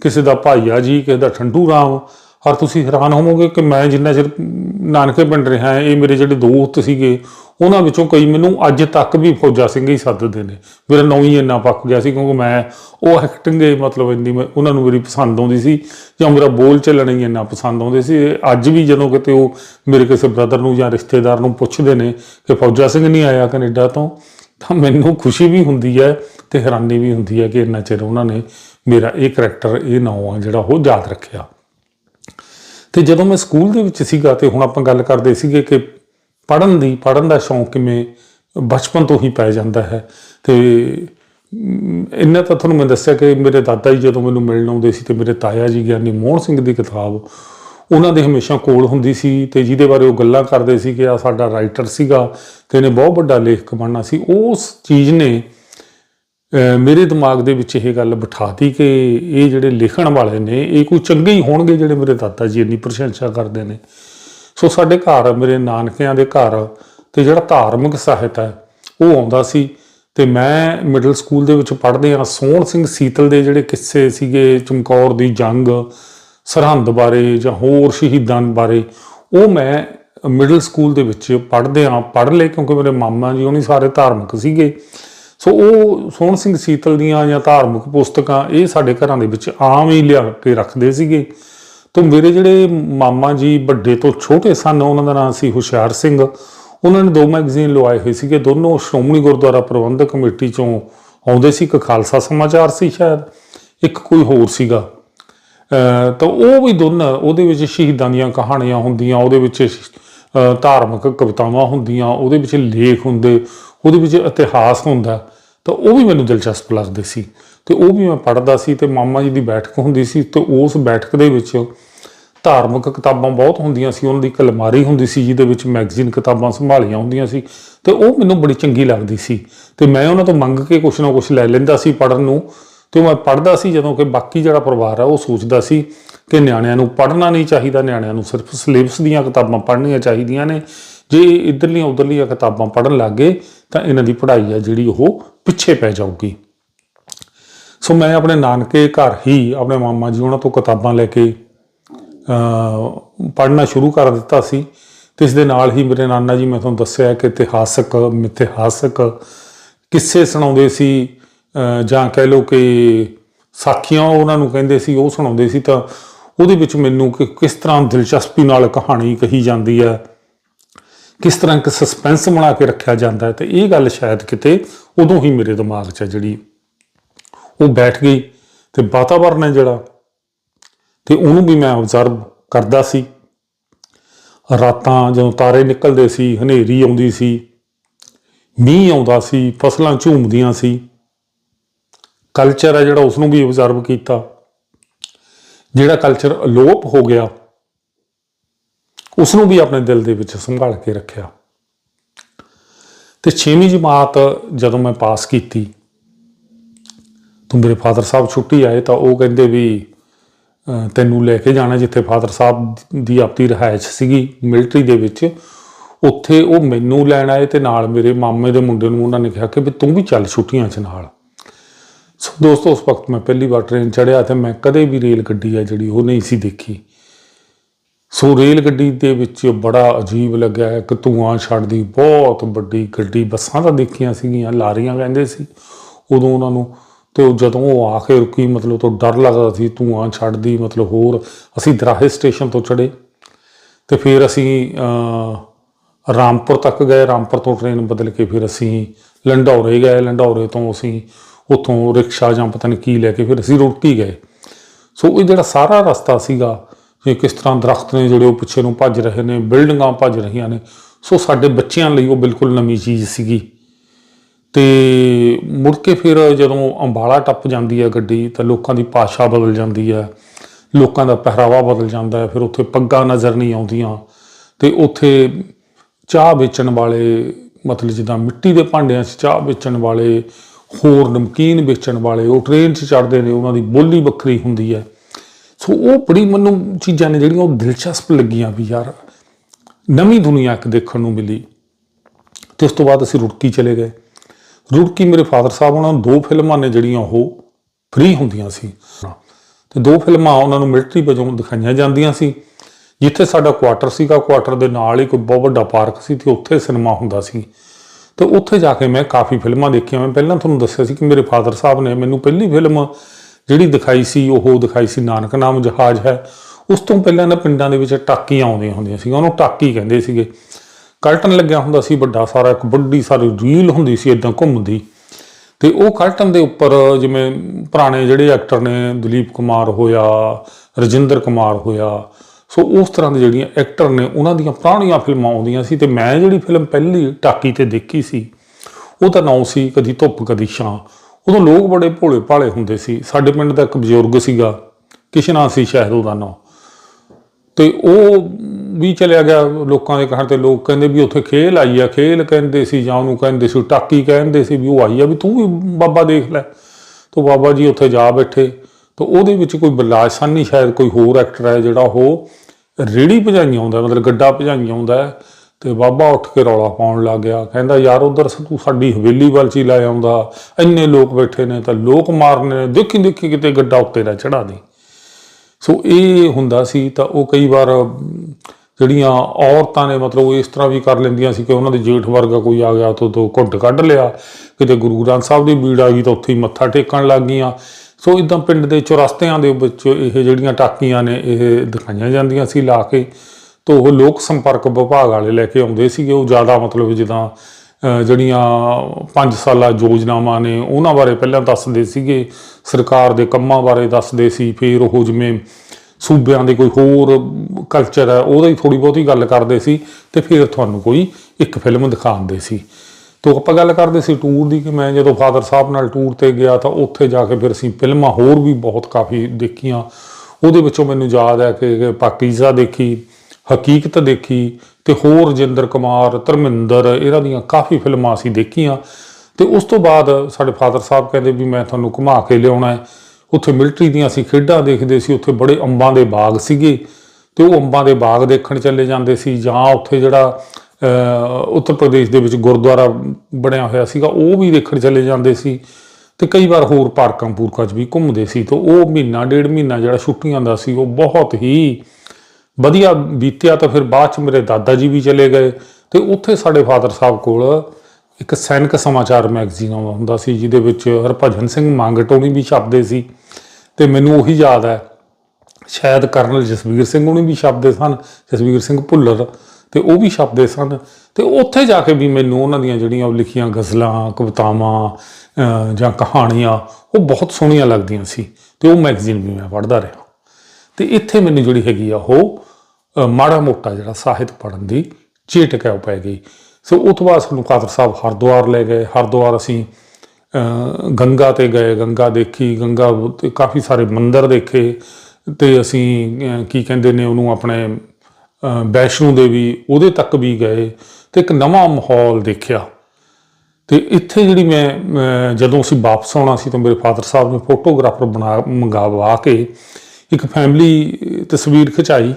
ਕਿਸੇ ਦਾ ਭਾਈਆ ਜੀ, ਕਿਸੇ ਦਾ ਠੰਡੂ ਰਾਮ। ਔਰ ਤੁਸੀਂ ਹੈਰਾਨ ਹੋਵੋਗੇ ਕਿ ਮੈਂ ਜਿੰਨਾ ਚਿਰ ਨਾਨਕੇ ਪਿੰਡ ਰਿਹਾ, ਇਹ ਮੇਰੇ ਜਿਹੜੇ ਦੋਸਤ ਸੀਗੇ ਉਹਨਾਂ ਵਿੱਚੋਂ ਕਈ ਮੈਨੂੰ ਅੱਜ ਤੱਕ ਵੀ ਫੌਜਾ ਸਿੰਘ ਹੀ ਸੱਦਦੇ ਨੇ। ਮੇਰਾ ਨਾਂ ਹੀ ਇੰਨਾ ਪੱਕ ਗਿਆ ਸੀ ਕਿਉਂਕਿ ਮੈਂ ਉਹ ਐਕਟਿੰਗ ਮਤਲਬ ਇੰਨੀ ਮੈਂ- ਉਹਨਾਂ ਨੂੰ ਮੇਰੀ ਪਸੰਦ ਆਉਂਦੀ ਸੀ ਜਾਂ ਮੇਰਾ ਬੋਲ ਚੱਲਣਾ ਹੀ ਇੰਨਾ ਪਸੰਦ ਆਉਂਦੇ ਸੀ। ਅੱਜ ਵੀ ਜਦੋਂ ਕਿਤੇ ਉਹ ਮੇਰੇ ਕਿਸੇ ਬ੍ਰਦਰ ਨੂੰ ਜਾਂ ਰਿਸ਼ਤੇਦਾਰ ਨੂੰ ਪੁੱਛਦੇ ਨੇ ਕਿ ਫੌਜਾ ਸਿੰਘ ਨਹੀਂ ਆਇਆ ਕੈਨੇਡਾ ਤੋਂ, ਤਾਂ ਮੈਨੂੰ ਖੁਸ਼ੀ ਵੀ ਹੁੰਦੀ ਹੈ ਤੇ ਹੈਰਾਨੀ ਵੀ ਹੁੰਦੀ ਹੈ ਕਿ ਇੰਨਾ ਚਿਰ ਉਹਨਾਂ ਨੇ ਮੇਰਾ ਇਹ ਕਰੈਕਟਰ ਇਹ ਨਾਂ ਆ ਜਿਹੜਾ ਉਹ ਯਾਦ ਰੱਖਿਆ। ਤੇ ਜਦੋਂ ਮੈਂ ਸਕੂਲ ਦੇ ਵਿੱਚ ਸੀਗਾ ਤੇ ਹੁਣ ਆਪਾਂ ਗੱਲ ਕਰਦੇ ਸੀਗੇ ਕਿ ਪੜਨ ਦੀ ਪੜਨ ਦਾ ਸ਼ੌਂਕ ਕਿਵੇਂ ਬਚਪਨ ਤੋਂ ਹੀ ਪੈ ਜਾਂਦਾ ਹੈ। ਤੇ ਇੰਨਾ ਤਾਂ ਤੁਹਾਨੂੰ ਮੈਂ ਦੱਸਿਆ ਕਿ ਮੇਰੇ ਦਾਦਾ ਜੀ ਜਦੋਂ ਮੈਨੂੰ ਮਿਲਣ ਆਉਂਦੇ ਸੀ ਤੇ ਮੇਰੇ ਤਾਇਆ ਜੀ ਗਿਆਨੀ ਮੋਹਨ ਸਿੰਘ ਦੀ ਕਿਤਾਬ, ਉਹਨਾਂ ਦੇ ਹਮੇਸ਼ਾ ਕੋਲ ਹੁੰਦੀ ਸੀ ਤੇ ਜਿਹਦੇ ਬਾਰੇ ਉਹ ਗੱਲਾਂ ਕਰਦੇ ਸੀ ਕਿ ਆ ਸਾਡਾ ਰਾਈਟਰ ਸੀਗਾ ਤੇ ਇਹਨੇ ਬਹੁਤ ਵੱਡਾ ਲੇਖਕ ਬਣਨਾ ਸੀ। ਉਸ ਚੀਜ਼ ਨੇ ਮੇਰੇ ਦਿਮਾਗ ਦੇ ਵਿੱਚ ਇਹ ਗੱਲ ਬਿਠਾਤੀ ਕਿ ਇਹ ਜਿਹੜੇ ਲਿਖਣ ਵਾਲੇ ਨੇ, ਇਹ ਕੋਈ ਚੰਗੇ ਹੀ ਹੋਣਗੇ ਜਿਹੜੇ ਮੇਰੇ ਦਾਦਾ ਜੀ ਇੰਨੀ ਪ੍ਰਸ਼ੰਸਾ ਕਰਦੇ ਨੇ। ਸੋ ਸਾਡੇ ਘਰ, ਮੇਰੇ ਨਾਨਕਿਆਂ ਦੇ ਘਰ ਤੇ ਜਿਹੜਾ ਧਾਰਮਿਕ ਸਾਹਿਤ ਹੈ, ਉਹ ਆਉਂਦਾ ਸੀ ਤੇ ਮੈਂ ਮਿਡਲ ਸਕੂਲ ਦੇ ਵਿੱਚ ਪੜ੍ਹਦੇ ਆ ਸੋਹਣ ਸਿੰਘ ਸੀਤਲ ਦੇ ਜਿਹੜੇ ਕਿੱਸੇ ਸੀਗੇ, ਚਮਕੌਰ ਦੀ ਜੰਗ, ਸਰਹੰਦ ਬਾਰੇ ਜਾਂ ਹੋਰ ਸ਼ਹੀਦਾਂ ਬਾਰੇ, ਉਹ ਮੈਂ ਮਿਡਲ ਸਕੂਲ ਦੇ ਵਿੱਚ ਪੜ੍ਹਦੇ ਆ ਪੜ੍ਹ ਲਏ ਕਿਉਂਕਿ ਮੇਰੇ ਮਾਮਾ ਜੀ ਉਹਨੀ ਸਾਰੇ ਧਾਰਮਿਕ ਸੀਗੇ। ਸੋ ਉਹ ਸੋਹਣ ਸਿੰਘ ਸੀਤਲ ਦੀਆਂ ਜਾਂ ਧਾਰਮਿਕ ਪੁਸਤਕਾਂ ਇਹ ਸਾਡੇ ਘਰਾਂ ਦੇ ਵਿੱਚ ਆਮ ਹੀ ਲਿਆ ਕੇ ਰੱਖਦੇ ਸੀਗੇ। ਤੇ ਮੇਰੇ ਜਿਹੜੇ ਮਾਮਾ ਜੀ ਵੱਡੇ ਤੋਂ ਛੋਟੇ ਸਨ, ਉਹਨਾਂ ਦਾ ਨਾਮ ਸੀ ਹੁਸ਼ਿਆਰ ਸਿੰਘ। ਉਹਨਾਂ ਨੇ ਦੋ ਮੈਗਜ਼ੀਨ ਲਵਾਏ ਹੋਏ ਸੀਗੇ। ਦੋਨੋਂ ਸ਼੍ਰੋਮਣੀ ਗੁਰਦੁਆਰਾ ਪ੍ਰਬੰਧਕ ਕਮੇਟੀ ਚੋਂ ਆਉਂਦੇ ਸੀ। ਇੱਕ ਖਾਲਸਾ ਸਮਾਚਾਰ ਸੀ ਸ਼ਾਇਦ, ਇੱਕ ਕੋਈ ਹੋਰ ਸੀਗਾ। ਤਾਂ ਉਹ ਵੀ ਦੋਨ, ਉਹਦੇ ਵਿੱਚ ਸ਼ਹੀਦਾਂ ਦੀਆਂ ਕਹਾਣੀਆਂ ਹੁੰਦੀਆਂ, ਉਹਦੇ ਵਿੱਚ ਅਹ ਧਾਰਮਿਕ ਕਵਿਤਾਵਾਂ ਹੁੰਦੀਆਂ, ਉਹਦੇ ਵਿੱਚ ਲੇਖ ਹੁੰਦੇ, ਉਹਦੇ ਵਿੱਚ ਇਤਿਹਾਸ ਹੁੰਦਾ। ਤਾਂ ਉਹ ਵੀ ਮੈਨੂੰ ਦਿਲਚਸਪ ਲੱਗਦੇ ਸੀ। ਤੇ ਉਹ ਵੀ ਮੈਂ ਪੜ੍ਹਦਾ ਸੀ ਤੇ ਮਾਮਾ ਜੀ ਦੀ ਬੈਠਕ ਹੁੰਦੀ ਸੀ ਤੇ ਉਸ ਬੈਠਕ ਦੇ ਵਿੱਚ ਧਾਰਮਿਕ ਕਿਤਾਬਾਂ ਬਹੁਤ ਹੁੰਦੀਆਂ ਸੀ, ਉਹਨਾਂ ਦੀ ਇੱਕ ਅਲਮਾਰੀ ਹੁੰਦੀ ਸੀ ਜਿਹਦੇ ਵਿੱਚ ਮੈਗਜ਼ੀਨ ਕਿਤਾਬਾਂ ਸੰਭਾਲੀਆਂ ਹੁੰਦੀਆਂ ਸੀ ਤੇ ਉਹ ਮੈਨੂੰ ਬੜੀ ਚੰਗੀ ਲੱਗਦੀ ਸੀ ਤੇ ਮੈਂ ਉਹਨਾਂ ਤੋਂ ਮੰਗ ਕੇ ਕੁਛ ਨਾ ਕੁਛ ਲੈ ਲੈਂਦਾ ਸੀ ਪੜ੍ਹਨ ਨੂੰ ਤੇ ਮੈਂ ਪੜ੍ਹਦਾ ਸੀ ਜਦੋਂ ਕਿ ਬਾਕੀ ਜਿਹੜਾ ਪਰਿਵਾਰ ਆ ਉਹ ਸੋਚਦਾ ਸੀ ਕਿ ਨਿਆਣਿਆਂ ਨੂੰ ਪੜ੍ਹਨਾ ਨਹੀਂ ਚਾਹੀਦਾ, ਨਿਆਣਿਆਂ ਨੂੰ ਸਿਰਫ ਸਿਲੇਬਸ ਦੀਆਂ ਕਿਤਾਬਾਂ ਪੜ੍ਹਨੀਆਂ ਚਾਹੀਦੀਆਂ ਨੇ। ਜੇ ਇਧਰਲੀਆਂ ਉਧਰਲੀਆਂ ਕਿਤਾਬਾਂ ਪੜ੍ਹਨ ਲੱਗੇ ਤਾਂ ਇਹਨਾਂ ਦੀ ਪੜ੍ਹਾਈ ਆ ਜਿਹੜੀ ਉਹ ਪਿੱਛੇ ਪੈ ਜਾਊਗੀ। ਸੋ ਮੈਂ ਆਪਣੇ ਨਾਨਕੇ ਘਰ ਹੀ ਆਪਣੇ ਮਾਮਾ ਜੀ ਉਹਨਾਂ ਤੋਂ ਕਿਤਾਬਾਂ ਲੈ ਕੇ ਪੜ੍ਹਨਾ ਸ਼ੁਰੂ ਕਰ ਦਿੱਤਾ ਸੀ। ਤੇ ਇਸ ਦੇ ਨਾਲ ਹੀ ਮੇਰੇ ਨਾਨਾ ਜੀ ਮੈਂ ਤੁਹਾਨੂੰ ਦੱਸਿਆ ਕਿ ਇਤਿਹਾਸਕ, ਮਿਥਿਹਾਸਕ ਕਿੱਸੇ ਸੁਣਾਉਂਦੇ ਸੀ। ਜਾਂ ਕਹਿ ਲਓ ਕਿ ਸਾਖੀਆਂ ਉਹਨਾਂ ਨੂੰ ਕਹਿੰਦੇ ਸੀ, ਉਹ ਸੁਣਾਉਂਦੇ ਸੀ। ਤਾਂ ਉਹਦੇ ਵਿੱਚ ਮੈਨੂੰ ਕਿ ਕਿਸ ਤਰ੍ਹਾਂ ਦਿਲਚਸਪੀ ਨਾਲ ਕਹਾਣੀ ਕਹੀ ਜਾਂਦੀ ਹੈ, ਕਿਸ ਤਰ੍ਹਾਂ ਇੱਕ ਸਸਪੈਂਸ ਬਣਾ ਕੇ ਰੱਖਿਆ ਜਾਂਦਾ ਹੈ। ਤੇ ਇਹ ਗੱਲ ਸ਼ਾਇਦ ਕਿਤੇ ਉਦੋਂ ਹੀ ਮੇਰੇ ਦਿਮਾਗ 'ਚ ਹੈ ਜਿਹੜੀ ਉਹ ਬੈਠ ਗਈ। ਤੇ ਵਾਤਾਵਰਨ ਹੈ ਜਿਹੜਾ ਤੇ ਉਹਨੂੰ ਵੀ ਮੈਂ ਆਬਜ਼ਰਵ ਕਰਦਾ ਸੀ। ਰਾਤਾਂ ਜਦੋਂ ਤਾਰੇ ਨਿਕਲਦੇ ਸੀ, ਹਨੇਰੀ ਆਉਂਦੀ ਸੀ, ਮੀਂਹ ਆਉਂਦਾ ਸੀ, ਫਸਲਾਂ ਝੂਮਦੀਆਂ ਸੀ। ਕਲਚਰ ਹੈ ਜਿਹੜਾ ਉਸ ਨੂੰ ਵੀ ਆਬਜ਼ਰਵ ਕੀਤਾ। ਜਿਹੜਾ ਕਲਚਰ ਅਲੋਪ ਹੋ ਗਿਆ ਉਸ ਨੂੰ ਵੀ ਆਪਣੇ ਦਿਲ ਦੇ ਵਿੱਚ ਸੰਭਾਲ ਕੇ ਰੱਖਿਆ। ਤੇ 6ਵੀਂ ਜਮਾਤ ਜਦੋਂ ਮੈਂ ਪਾਸ ਕੀਤੀ, ਤਾਂ ਮੇਰੇ ਫਾਦਰ ਸਾਹਿਬ ਛੁੱਟੀ ਆਏ ਤਾਂ ਉਹ ਕਹਿੰਦੇ ਵੀ ਤੈਨੂੰ ਲੈ ਕੇ ਜਾਣਾ ਜਿੱਥੇ ਫਾਦਰ ਸਾਹਿਬ ਦੀ ਆਪਦੀ ਰਿਹਾਇਸ਼ ਸੀਗੀ ਮਿਲਟਰੀ ਦੇ ਵਿੱਚ, ਉੱਥੇ ਉਹ ਮੈਨੂੰ ਲੈਣ ਆਏ ਤੇ ਨਾਲ ਮੇਰੇ ਮਾਮੇ ਦੇ ਮੁੰਡੇ ਨੂੰ ਉਹਨਾਂ ਨੇ ਕਿਹਾ ਕਿ ਵੀ ਤੂੰ ਵੀ ਚੱਲ ਛੁੱਟੀਆਂ 'ਚ ਨਾਲ। ਸੋ ਦੋਸਤੋ, ਉਸ ਵਕਤ ਮੈਂ ਪਹਿਲੀ ਵਾਰ ਟ੍ਰੇਨ ਚੜਿਆ ਤੇ ਮੈਂ ਕਦੇ ਵੀ ਰੇਲ ਗੱਡੀ ਆ ਜਿਹੜੀ ਉਹ ਨਹੀਂ ਸੀ ਦੇਖੀ। ਸੋ ਰੇਲ ਗੱਡੀ ਦੇ ਵਿੱਚ ਬੜਾ ਅਜੀਬ ਲੱਗਿਆ, ਇੱਕ ਧੂਆਂ ਛੱਡਦੀ, ਬਹੁਤ ਵੱਡੀ ਗੱਡੀ ਬੱਸਾਂ ਤਾਂ ਦੇਖੀਆਂ ਸੀਗੀਆਂ, ਲਾਰੀਆਂ ਕਹਿੰਦੇ ਸੀ। ਉਦੋਂ ਉਹਨਾਂ ਨੂੰ ਤੇ ਉਹ ਜਦੋਂ ਉਹ ਆ ਕੇ ਰੁਕੀ, ਮਤਲਬ ਤੋਂ ਡਰ ਲੱਗਦਾ ਸੀ, ਧੂਆਂ ਛੱਡਦੀ, ਮਤਲਬ ਹੋਰ ਅਸੀਂ ਦਰਾਹੇ ਸਟੇਸ਼ਨ ਤੋਂ ਚੜੇ ਤੇ ਫਿਰ ਅਸੀਂ ਰਾਮਪੁਰ ਤੱਕ ਗਏ। ਰਾਮਪੁਰ ਤੋਂ ਟ੍ਰੇਨ ਬਦਲ ਕੇ ਫਿਰ ਅਸੀਂ ਲੰਡੌਰੇ ਗਏ। ਲੰਡੌਰੇ ਤੋਂ ਅਸੀਂ ਉੱਥੋਂ ਰਿਕਸ਼ਾ ਜਾਂ ਪਤਾ ਨਹੀਂ ਕੀ ਲੈ ਕੇ ਫਿਰ ਅਸੀਂ ਰੁੜਕੀ ਗਏ। ਸੋ ਇਹ ਜਿਹੜਾ ਸਾਰਾ ਰਸਤਾ ਸੀਗਾ ਜੇ ਕਿਸ ਤਰ੍ਹਾਂ ਦਰਖਤ ਨੇ ਜਿਹੜੇ ਉਹ ਪਿੱਛੇ ਨੂੰ ਭੱਜ ਰਹੇ ਨੇ, ਬਿਲਡਿੰਗਾਂ ਭੱਜ ਰਹੀਆਂ ਨੇ, ਸੋ ਸਾਡੇ ਬੱਚਿਆਂ ਲਈ ਉਹ ਬਿਲਕੁਲ ਨਵੀਂ ਚੀਜ਼ ਸੀਗੀ। ਤੇ ਮੁੜ ਕੇ ਫਿਰ ਜਦੋਂ ਅੰਬਾਲਾ ਟੱਪ ਜਾਂਦੀ ਹੈ ਗੱਡੀ, ਤਾਂ ਲੋਕਾਂ ਦੀ ਭਾਸ਼ਾ ਬਦਲ ਜਾਂਦੀ ਹੈ, ਲੋਕਾਂ ਦਾ ਪਹਿਰਾਵਾ ਬਦਲ ਜਾਂਦਾ ਹੈ, ਫਿਰ ਉੱਥੇ ਪੱਗਾਂ ਨਜ਼ਰ ਨਹੀਂ ਆਉਂਦੀਆਂ ਤੇ ਉੱਥੇ ਚਾਹ ਵੇਚਣ ਵਾਲੇ, ਮਤਲਬ ਜਿੱਦਾਂ ਮਿੱਟੀ ਦੇ ਭਾਂਡਿਆਂ 'ਚ ਚਾਹ ਵੇਚਣ ਵਾਲੇ, ਹੋਰ ਨਮਕੀਨ ਵੇਚਣ ਵਾਲੇ, ਉਹ ਟ੍ਰੇਨ 'ਚ ਚੜ੍ਹਦੇ ਨੇ, ਉਹਨਾਂ ਦੀ ਬੋਲੀ ਵੱਖਰੀ ਹੁੰਦੀ ਹੈ। ਸੋ ਉਹ ਬੜੀ ਮੈਨੂੰ ਚੀਜ਼ਾਂ ਨੇ ਜਿਹੜੀਆਂ ਉਹ ਦਿਲਚਸਪ ਲੱਗੀਆਂ ਵੀ ਯਾਰ, ਨਵੀਂ ਦੁਨੀਆ ਇੱਕ ਦੇਖਣ ਨੂੰ ਮਿਲੀ। ਤੇ ਉਸ ਤੋਂ ਬਾਅਦ ਅਸੀਂ ਰੁੜਕੀ ਚਲੇ ਗਏ। ਰੁੜਕੀ ਮੇਰੇ ਫਾਦਰ ਸਾਹਿਬ ਉਹਨਾਂ ਨੂੰ ਦੋ ਫਿਲਮਾਂ ਨੇ ਜਿਹੜੀਆਂ ਉਹ ਫ੍ਰੀ ਹੁੰਦੀਆਂ ਸੀ। ਤੇ ਦੋ ਫਿਲਮਾਂ ਉਹਨਾਂ ਨੂੰ ਮਿਲਟਰੀ ਵਜੋਂ ਦਿਖਾਈਆਂ ਜਾਂਦੀਆਂ ਸੀ, ਜਿੱਥੇ ਸਾਡਾ ਕੁਆਟਰ ਸੀਗਾ ਕੁਆਟਰ ਦੇ ਨਾਲ ਹੀ ਕੋਈ ਬਹੁਤ ਵੱਡਾ ਪਾਰਕ ਸੀ ਤੇ ਉੱਥੇ ਸਿਨੇਮਾ ਹੁੰਦਾ ਸੀ। ਤੇ ਉੱਥੇ ਜਾ ਕੇ ਮੈਂ ਕਾਫੀ ਫਿਲਮਾਂ ਦੇਖੀਆਂ। ਮੈਂ ਪਹਿਲਾਂ ਤੁਹਾਨੂੰ ਦੱਸਿਆ ਸੀ ਕਿ ਮੇਰੇ ਫਾਦਰ ਸਾਹਿਬ ਨੇ ਮੈਨੂੰ ਪਹਿਲੀ ਫਿਲਮ ਜਿਹੜੀ ਦਿਖਾਈ ਸੀ, ਉਹ ਦਿਖਾਈ ਸੀ ਨਾਨਕ ਨਾਮ ਜਹਾਜ਼ ਹੈ। ਉਸ ਤੋਂ ਪਹਿਲਾਂ ਨਾ ਪਿੰਡਾਂ ਦੇ ਵਿੱਚ ਟਾਕੀਆਂ ਆਉਂਦੀਆਂ ਹੁੰਦੀਆਂ ਸੀ ਉਹਨੂੰ ਟਾਕੀ ਕਹਿੰਦੇ ਸੀਗੇ। ਕਰਟਨ ਲੱਗਿਆ ਹੁੰਦਾ ਸੀ ਵੱਡਾ ਸਾਰਾ, ਇੱਕ ਵੱਡੀ ਸਾਰੀ ਰੀਲ ਹੁੰਦੀ ਸੀ ਇਦਾਂ ਘੁੰਮਦੀ। ਤੇ ਉਹ ਕਰਟਨ ਦੇ ਉੱਪਰ ਜਿਵੇਂ ਪੁਰਾਣੇ ਜਿਹੜੇ ਐਕਟਰ ਨੇ, ਦਲੀਪ ਕੁਮਾਰ ਹੋਇਆ, ਰਜਿੰਦਰ ਕੁਮਾਰ ਹੋਇਆ, ਸੋ ਉਸ ਤਰ੍ਹਾਂ ਦੇ ਜਿਹੜੀਆਂ ਐਕਟਰ ਨੇ, ਉਹਨਾਂ ਦੀਆਂ ਪੁਰਾਣੀਆਂ ਫਿਲਮਾਂ ਆਉਂਦੀਆਂ ਸੀ ਤੇ ਮੈਂ ਜਿਹੜੀ ਫਿਲਮ ਪਹਿਲੀ ਟਾਕੀ ਤੇ ਦੇਖੀ ਸੀ, ਉਹ ਤਾਂ ਨਾਮ ਸੀ ਕਦੀ ਧੁੱਪ, ਕਦੀ ਛਾਂ। ਉਦੋਂ ਲੋਕ ਬੜੇ ਭੋਲੇ ਭਾਲੇ ਹੁੰਦੇ ਸੀ। ਸਾਡੇ ਪਿੰਡ ਦਾ ਇੱਕ ਬਜ਼ੁਰਗ ਸੀਗਾ, ਕਿਸ਼ਨਾ ਸੀ ਸ਼ਾਇਦ ਉਹਦਾ ਨਾਮ ਤੇ ਉਹ ਵੀ ਚਲਿਆ ਗਿਆ ਲੋਕਾਂ ਦੇ ਕਹਿਣ ਤੇ, ਲੋਕ ਕਹਿੰਦੇ ਵੀ ਉੱਥੇ ਖੇਲ ਆਈ ਆ, ਖੇਲ ਕਹਿੰਦੇ ਸੀ ਜਾਂ ਉਹਨੂੰ ਕਹਿੰਦੇ ਸੀ, ਟਾਕੀ ਕਹਿੰਦੇ ਸੀ ਵੀ ਉਹ ਆਈ ਆ, ਵੀ ਤੂੰ ਵੀ ਬਾਬਾ ਦੇਖ ਲੈ। ਤੋ ਬਾਬਾ ਜੀ ਉੱਥੇ ਜਾ ਬੈਠੇ। ਤਾਂ ਉਹਦੇ ਵਿੱਚ ਕੋਈ ਬਲਾਜ ਸਾਨੀ ਸ਼ਾਇਦ ਕੋਈ ਹੋਰ ਐਕਟਰ ਹੈ ਜਿਹੜਾ ਉਹ ਰੇੜੀ ਭਜਾਈ ਆਉਂਦਾ ਮਤਲਬ ਗੱਡਾ ਭਜਾਈਆਂ ਆਉਂਦਾ ਹੈ ਤੇ ਬਾਬਾ ਉੱਠ ਕੇ ਰੌਲਾ ਪਾਉਣ ਲੱਗ ਗਿਆ। ਕਹਿੰਦਾ, ਯਾਰ ਉਧਰ ਤੂੰ ਸਾਡੀ ਹਵੇਲੀ ਵੱਲ ਚ ਹੀ ਆਉਂਦਾ, ਇੰਨੇ ਲੋਕ ਬੈਠੇ ਨੇ, ਤਾਂ ਲੋਕ ਮਾਰਨੇ ਨੇ ਦੇਖੀ ਦੇਖੀ ਕਿਤੇ ਗੱਡਾ ਉੱਤੇ ਨਾ ਚੜਾ ਦੇ। ਸੋ ਇਹ ਹੁੰਦਾ ਸੀ ਤਾਂ ਉਹ ਕਈ ਵਾਰ ਜਿਹੜੀਆਂ ਔਰਤਾਂ ਨੇ ਮਤਲਬ ਉਹ ਇਸ ਤਰ੍ਹਾਂ ਵੀ ਕਰ ਲੈਂਦੀਆਂ ਸੀ ਕਿ ਉਹਨਾਂ ਦੇ ਜੇਠ ਵਰਗਾ ਕੋਈ ਆ ਗਿਆ ਤਾਂ ਤੋਂ ਘੁੱਟ ਕੱਢ ਲਿਆ, ਕਿਤੇ ਗੁਰੂ ਗ੍ਰੰਥ ਸਾਹਿਬ ਦੀ ਬੀੜ ਆ ਗਈ ਤਾਂ ਉੱਥੇ ਹੀ ਮੱਥਾ ਟੇਕਣ ਲੱਗ ਗਈਆਂ। ਸੋ ਇਦਾਂ ਪਿੰਡ ਦੇ ਚੁਰਸਤਿਆਂ ਦੇ ਵਿੱਚ ਇਹ ਜਿਹੜੀਆਂ ਟਾਕੀਆਂ ਨੇ ਇਹ ਦਿਖਾਈਆਂ ਜਾਂਦੀਆਂ ਸੀ ਲਾ ਕੇ, ਤੋਂ ਉਹ ਲੋਕ ਸੰਪਰਕ ਵਿਭਾਗ ਵਾਲੇ ਲੈ ਕੇ ਆਉਂਦੇ ਸੀਗੇ, ਉਹ ਜ਼ਿਆਦਾ ਮਤਲਬ ਜਿੱਦਾਂ ਜਿਹੜੀਆਂ 5 ਸਾਲਾ ਯੋਜਨਾਵਾਂ ਨੇ, ਉਹਨਾਂ ਬਾਰੇ ਪਹਿਲਾਂ ਦੱਸਦੇ ਸੀਗੇ। ਸਰਕਾਰ ਦੇ ਕੰਮਾਂ ਬਾਰੇ ਦੱਸਦੇ ਸੀ, ਫਿਰ ਉਹ ਜਿਵੇਂ ਸੂਬਿਆਂ ਦੇ ਕੋਈ ਹੋਰ ਕਲਚਰ ਹੈ, ਉਹਦਾ ਹੀ ਥੋੜੀ ਬਹੁਤੀ ਗੱਲ ਕਰਦੇ ਸੀ ਤੇ ਫਿਰ ਤੁਹਾਨੂੰ ਕੋਈ ਇੱਕ ਫਿਲਮ ਦਿਖਾਉਂਦੇ ਸੀ। ਤੋਂ ਆਪਾਂ ਗੱਲ ਕਰਦੇ ਸੀ ਟੂਰ ਦੀ ਕਿ ਮੈਂ ਜਦੋਂ ਫਾਦਰ ਸਾਹਿਬ ਨਾਲ ਟੂਰ ਤੇ ਗਿਆ ਤਾਂ ਉੱਥੇ ਜਾ ਕੇ ਫਿਰ ਅਸੀਂ ਫਿਲਮਾਂ ਹੋਰ ਵੀ ਬਹੁਤ ਕਾਫੀ ਦੇਖੀਆਂ। ਉਹਦੇ ਵਿੱਚੋਂ ਮੈਨੂੰ ਯਾਦ ਹੈ ਕਿ ਕਿ ਪਾਕੀਜ਼ਾ ਦੇਖੀ ਹਕੀਕਤ ਦੇਖੀ ਤੇ ਹੋਰ ਰਜਿੰਦਰ ਕੁਮਾਰ, ਧਰਮਿੰਦਰ, ਇਹਨਾਂ ਦੀਆਂ ਕਾਫੀ ਫਿਲਮਾਂ ਅਸੀਂ ਦੇਖੀਆਂ। ਤੇ ਉਸ ਤੋਂ ਬਾਅਦ ਸਾਡੇ ਫਾਦਰ ਸਾਹਿਬ ਕਹਿੰਦੇ ਵੀ ਮੈਂ ਤੁਹਾਨੂੰ ਘੁਮਾ ਕੇ ਲਿਆਉਣਾ ਹੈ। ਉੱਥੇ ਮਿਲਟਰੀ ਦੀਆਂ ਅਸੀਂ ਖੇਡਾਂ ਦੇਖਦੇ ਸੀ, ਉੱਥੇ ਬੜੇ ਅੰਬਾਂ ਦੇ ਬਾਗ ਸੀਗੇ। ਤੇ ਉਹ ਅੰਬਾਂ ਦੇ ਬਾਗ ਦੇਖਣ ਚੱਲੇ ਜਾਂਦੇ ਸੀ ਜਾਂ ਉੱਥੇ ਜਿਹੜਾ ਉੱਤਰ ਪ੍ਰਦੇਸ਼ ਦੇ ਵਿੱਚ ਗੁਰਦੁਆਰਾ ਬਣਿਆ ਹੋਇਆ ਸੀਗਾ, ਉਹ ਵੀ ਦੇਖਣ ਚਲੇ ਜਾਂਦੇ ਸੀ। ਤੇ ਕਈ ਵਾਰ ਹੋਰ ਪਾਰਕਾਂ, ਪੂਰਕਾਂ 'ਚ ਵੀ ਘੁੰਮਦੇ ਸੀ। ਤੇ ਉਹ ਮਹੀਨਾ, ਡੇਢ ਮਹੀਨਾ ਜਿਹੜਾ ਛੁੱਟੀਆਂ ਦਾ ਸੀ, ਉਹ ਬਹੁਤ ਹੀ ਵਧੀਆ ਬੀਤਿਆ ਤਾਂ ਫਿਰ ਬਾਅਦ ਚ ਮੇਰੇ ਦਾਦਾ ਜੀ ਵੀ ਚਲੇ ਗਏ ਤੇ ਉੱਥੇ ਸਾਡੇ ਫਾਦਰ ਸਾਹਿਬ ਕੋਲ ਇੱਕ ਸੈਨਿਕ ਸਮਾਚਾਰ ਮੈਗਜ਼ੀਨ ਆਉਂਦਾ ਹੁੰਦਾ ਸੀ, ਜਿਹਦੇ ਵਿੱਚ ਹਰਭਜਨ ਸਿੰਘ ਮੰਗਟੋਣੀ ਵੀ ਛਪਦੇ ਸੀ ਤੇ ਮੈਨੂੰ ਉਹੀ ਯਾਦ ਹੈ, ਸ਼ਾਇਦ ਕਰਨਲ ਜਸਵੀਰ ਸਿੰਘ ਉਹਨੇ ਵੀ ਛਪਦੇ ਸਨ, ਜਸਵੀਰ ਸਿੰਘ ਭੁੱਲਰ ਤੇ ਉਹ ਵੀ ਛਪਦੇ ਸਨ ਤੇ ਉੱਥੇ ਜਾ ਕੇ ਵੀ ਮੈਨੂੰ ਉਹਨਾਂ ਦੀਆਂ ਜਿਹੜੀਆਂ ਉਹ ਲਿਖੀਆਂ ਗਜ਼ਲਾਂ, ਕਵਿਤਾਵਾਂ ਜਾਂ ਕਹਾਣੀਆਂ ਉਹ ਬਹੁਤ ਸੋਹਣੀਆਂ ਲੱਗਦੀਆਂ ਸੀ ਤੇ ਉਹ ਮੈਗਜ਼ੀਨ ਵੀ ਮੈਂ ਪੜ੍ਹਦਾ ਰਿਹਾ। ਤੇ ਇੱਥੇ ਮੈਨੂੰ ਜਿਹੜੀ ਹੈਗੀ ਆ ਉਹ ਮਾੜਾ ਮੋਟਾ ਜਿਹੜਾ ਸਾਹਿਤ ਪੜ੍ਹਨ ਦੀ ਚੇਟਕ ਹੈ ਉਹ ਪੈ ਗਈ। ਸੋ ਉਹ ਤੋਂ ਬਾਅਦ ਸਾਨੂੰ ਫਾਦਰ ਸਾਹਿਬ ਹਰਿਦੁਆਰ ਲੈ ਗਏ। ਹਰਿਦੁਆਰ ਅਸੀਂ ਗੰਗਾ ਤੇ ਗਏ ਗੰਗਾ ਦੇਖੀ ਗੰਗਾ ਤੇ ਕਾਫੀ ਸਾਰੇ ਮੰਦਿਰ ਦੇਖੇ ਤੇ ਅਸੀਂ ਕੀ ਕਹਿੰਦੇ ਨੇ ਉਹਨੂੰ ਆਪਣੇ ਅ, ਵੈਸ਼ਨੋ ਦੇਵੀ ਉਹਦੇ ਤੱਕ ਵੀ ਗਏ ਤੇ ਇੱਕ ਨਵਾਂ ਮਾਹੌਲ ਦੇਖਿਆ। ਤੇ ਇੱਥੇ ਜਿਹੜੀ ਮੈਂ ਜਦੋਂ ਅਸੀਂ ਵਾਪਸ ਆਉਣਾ ਸੀ ਤਾਂ ਮੇਰੇ ਫਾਦਰ ਸਾਹਿਬ ਨੇ ਫੋਟੋਗ੍ਰਾਫਰ ਬਣਾ ਮੰਗਵਾ ਕੇ ਇੱਕ ਫੈਮਿਲੀ ਤਸਵੀਰ ਖਿਚਾਈ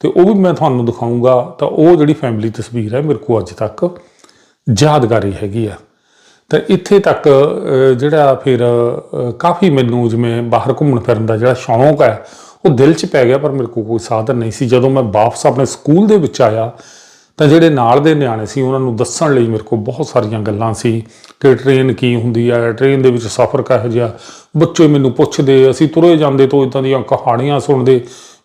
ਤੇ ਉਹ ਵੀ ਮੈਂ ਤੁਹਾਨੂੰ ਦਿਖਾਉਂਗਾ ਤਾਂ ਉਹ ਜਿਹੜੀ ਫੈਮਿਲੀ ਤਸਵੀਰ ਹੈ ਮੇਰੇ ਕੋਲ ਅੱਜ ਤੱਕ ਯਾਦਗਾਰੀ ਹੈਗੀ ਆ। ਤਾਂ ਇੱਥੇ ਤੱਕ ਜਿਹੜਾ ਫਿਰ ਕਾਫੀ ਮੈਨੂੰ ਜਿਵੇਂ ਬਾਹਰ ਘੁੰਮਣ ਫਿਰਨ ਦਾ ਜਿਹੜਾ ਸ਼ੌਂਕ ਹੈ, ਉਹ ਦਿਲ 'ਚ ਪੈ ਗਿਆ ਪਰ ਮੇਰੇ ਕੋਲ ਕੋਈ ਸਾਧਨ ਨਹੀਂ ਸੀ। ਜਦੋਂ ਮੈਂ ਵਾਪਸ ਆਪਣੇ ਸਕੂਲ ਦੇ ਵਿੱਚ ਆਇਆ ਤਾਂ ਜਿਹੜੇ ਨਾਲ ਦੇ ਨਿਆਣੇ ਸੀ, ਉਹਨਾਂ ਨੂੰ ਦੱਸਣ ਲਈ ਮੇਰੇ ਕੋਲ ਬਹੁਤ ਸਾਰੀਆਂ ਗੱਲਾਂ ਸੀ ਕਿ ਟ੍ਰੇਨ ਕੀ ਹੁੰਦੀ ਹੈ ਟ੍ਰੇਨ ਦੇ ਵਿੱਚ ਸਫ਼ਰ ਕਿਹੋ ਜਿਹਾ। ਬੱਚੇ ਮੈਨੂੰ ਪੁੱਛਦੇ, ਅਸੀਂ ਤੁਰੇ ਜਾਂਦੇ ਤੋਂ ਇਦਾਂ ਦੀਆਂ ਕਹਾਣੀਆਂ ਸੁਣਦੇ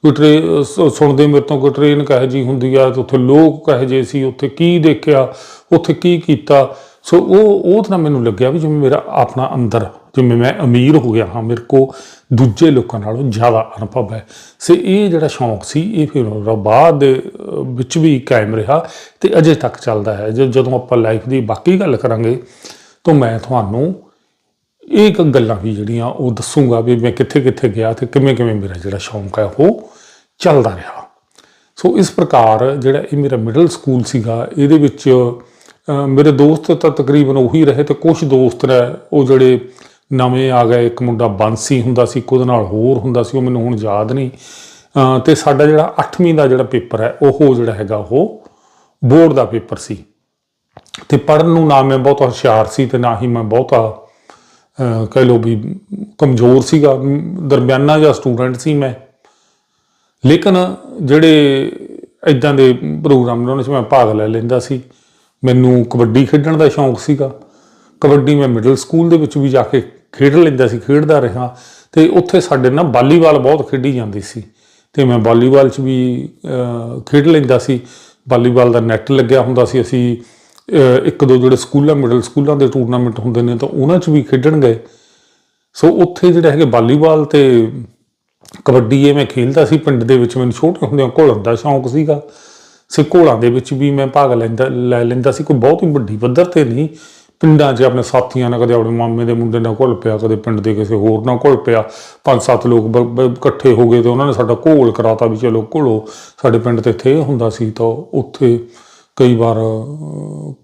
ਕੋਈ ਟ੍ਰੇ ਸੁਣਦੇ ਮੇਰੇ ਤੋਂ ਕੋਈ ਟ੍ਰੇਨ ਕਿਹੋ ਜੀ ਹੁੰਦੀ ਆ, ਤੇ ਉੱਥੇ ਲੋਕ ਕਿਹੋ ਜਿਹੇ ਸੀ, ਉੱਥੇ ਕੀ ਦੇਖਿਆ, ਉੱਥੇ ਕੀ ਕੀਤਾ। ਸੋ ਉਹ ਉਹ ਤਾਂ ਮੈਨੂੰ ਲੱਗਿਆ ਵੀ ਜਿਵੇਂ ਮੇਰਾ ਆਪਣਾ ਅੰਦਰ, ਜਿਵੇਂ ਮੈਂ ਅਮੀਰ ਹੋ ਗਿਆ, ਹਾਂ, ਮੇਰੇ ਕੋ ਦੂਜੇ ਲੋਕਾਂ ਨਾਲੋਂ ਜ਼ਿਆਦਾ ਅਨੁਭਵ ਹੈ। ਸੇ ਇਹ ਜਿਹੜਾ ਸ਼ੌਂਕ ਸੀ, ਇਹ ਫਿਰ ਬਾਅਦ ਦੇ ਵਿੱਚ ਵੀ ਕਾਇਮ ਰਿਹਾ ਤੇ ਅਜੇ ਤੱਕ ਚੱਲਦਾ ਹੈ। ਜਦ- ਜਦੋਂ ਆਪਾਂ ਲਾਈਫ ਦੀ ਬਾਕੀ ਗੱਲ ਕਰਾਂਗੇ ਤਾਂ ਮੈਂ ਤੁਹਾਨੂੰ ਇਹ ਇੱਕ ਗੱਲਾਂ ਵੀ ਜਿਹੜੀਆਂ ਉਹ ਦੱਸੂਗਾ ਵੀ ਮੈਂ ਕਿੱਥੇ ਕਿੱਥੇ ਗਿਆ ਤੇ ਕਿਵੇਂ ਕਿਵੇਂ ਮੇਰਾ ਜਿਹੜਾ ਸ਼ੌਂਕ ਹੈ ਉਹ ਚੱਲਦਾ ਰਿਹਾ। ਸੋ ਇਸ ਪ੍ਰਕਾਰ ਜਿਹੜਾ ਇਹ ਮੇਰਾ ਮਿਡਲ ਸਕੂਲ ਸੀਗਾ, ਇਹਦੇ ਵਿੱਚ ਮੇਰੇ ਦੋਸਤ ਤਾਂ ਤਕਰੀਬਨ ਉਹੀ ਰਹੇ ਤੇ ਕੁਝ ਦੋਸਤ ਨੇ ਉਹ ਜਿਹੜੇ ਨਵੇਂ ਆ ਗਏ ਇੱਕ ਮੁੰਡਾ ਬਾਂਸੀ ਹੁੰਦਾ ਸੀ ਇੱਕ ਉਹਦੇ ਨਾਲ ਹੋਰ ਹੁੰਦਾ ਸੀ ਉਹ ਮੈਨੂੰ ਹੁਣ ਯਾਦ ਨਹੀਂ। ਅਹ, ਤੇ ਸਾਡਾ ਜਿਹੜਾ 8ਵੀਂ ਦਾ ਜਿਹੜਾ ਪੇਪਰ ਹੈ ਉਹ ਜਿਹੜਾ ਹੈਗਾ ਉਹ ਬੋਰਡ ਦਾ ਪੇਪਰ ਸੀ। ਤੇ ਪੜਨ ਨੂੰ ਨਾ ਮੈਂ ਬਹੁਤ ਹੁਸ਼ਿਆਰ ਸੀ ਤੇ ਨਾ ਹੀ ਮੈਂ ਬਹੁਤਾ ਕਹਿ ਲਓ ਵੀ ਕਮਜ਼ੋਰ ਸੀਗਾ। ਦਰਮਿਆਨਾ ਜਿਹਾ ਸਟੂਡੈਂਟ ਸੀ ਮੈਂ। ਲੇਕਿਨ ਜਿਹੜੇ ਇਦਾਂ ਦੇ ਪ੍ਰੋਗਰਾਮ ਨੇ ਉਹਨਾਂ 'ਚ ਮੈਂ ਭਾਗ ਲੈ ਲੈਂਦਾ ਸੀ। ਮੈਨੂੰ ਕਬੱਡੀ ਖੇਡਣ ਦਾ ਸ਼ੌਂਕ ਸੀਗਾ। ਕਬੱਡੀ ਮੈਂ ਮਿਡਲ ਸਕੂਲ ਦੇ ਵਿੱਚ ਵੀ ਜਾ ਕੇ ਖੇਡ ਲੈਂਦਾ ਸੀ, ਖੇਡਦਾ ਰਿਹਾ ਤੇ ਉੱਥੇ ਸਾਡੇ ਨਾਲ ਵਾਲੀਬਾਲ ਬਹੁਤ ਖੇਡੀ ਜਾਂਦੀ ਸੀ। ਤੇ ਮੈਂ ਵਾਲੀਬਾਲ 'ਚ ਵੀ ਖੇਡ ਲੈਂਦਾ ਸੀ। ਵਾਲੀਬਾਲ ਦਾ ਨੈਟ ਲੱਗਿਆ ਹੁੰਦਾ ਸੀ। ਅਸੀਂ ਇੱਕ ਦੋ ਜਿਹੜੇ ਸਕੂਲਾਂ, ਮਿਡਲ ਸਕੂਲਾਂ ਦੇ ਟੂਰਨਾਮੈਂਟ ਹੁੰਦੇ ਨੇ ਤਾਂ ਉਹਨਾਂ 'ਚ ਵੀ ਖੇਡਣ ਗਏ। ਸੋ ਉੱਥੇ ਜਿਹੜੇ ਹੈਗੇ ਵਾਲੀਬਾਲ ਤੇ ਕਬੱਡੀ ਇਹ ਮੈਂ ਖੇਡਦਾ ਸੀ। ਪਿੰਡ ਦੇ ਵਿੱਚ ਮੈਨੂੰ ਛੋਟੇ ਹੁੰਦਿਆਂ ਘੋਲਣ ਦਾ ਸ਼ੌਂਕ ਸੀਗਾ। ਸੇ ਘੋਲਾਂ ਦੇ ਵਿੱਚ ਵੀ ਮੈਂ ਭਾਗ ਲੈਂਦਾ, ਲੈ ਲੈਂਦਾ ਸੀ। ਕੋਈ ਬਹੁਤ ਹੀ ਵੱਡੀ ਪੱਧਰ ਤੇ ਨਹੀਂ ਪਿੰਡਾਂ 'ਚ ਆਪਣੇ ਸਾਥੀਆਂ ਨਾਲ ਕਦੇ ਆਪਣੇ ਮਾਮੇ ਦੇ ਮੁੰਡੇ ਨਾਲ ਘੁਲ ਪਿਆ, ਕਦੇ ਪਿੰਡ ਦੇ ਕਿਸੇ ਹੋਰ ਨਾਲ ਘੁਲ ਪਿਆ। ਪੰਜ ਸੱਤ ਲੋਕ ਬ- ਬ- ਇਕੱਠੇ ਹੋ ਗਏ ਤੇ ਉਹਨਾਂ ਨੇ ਸਾਡਾ ਘੋਲ ਕਰਾਤਾ ਵੀ ਚਲੋ ਘੁਲੋ। ਸਾਡੇ ਪਿੰਡ ਤੇ ਇੱਥੇ ਇਹ ਹੁੰਦਾ ਸੀ ਤਾਂ ਉੱਥੇ ਕਈ ਵਾਰ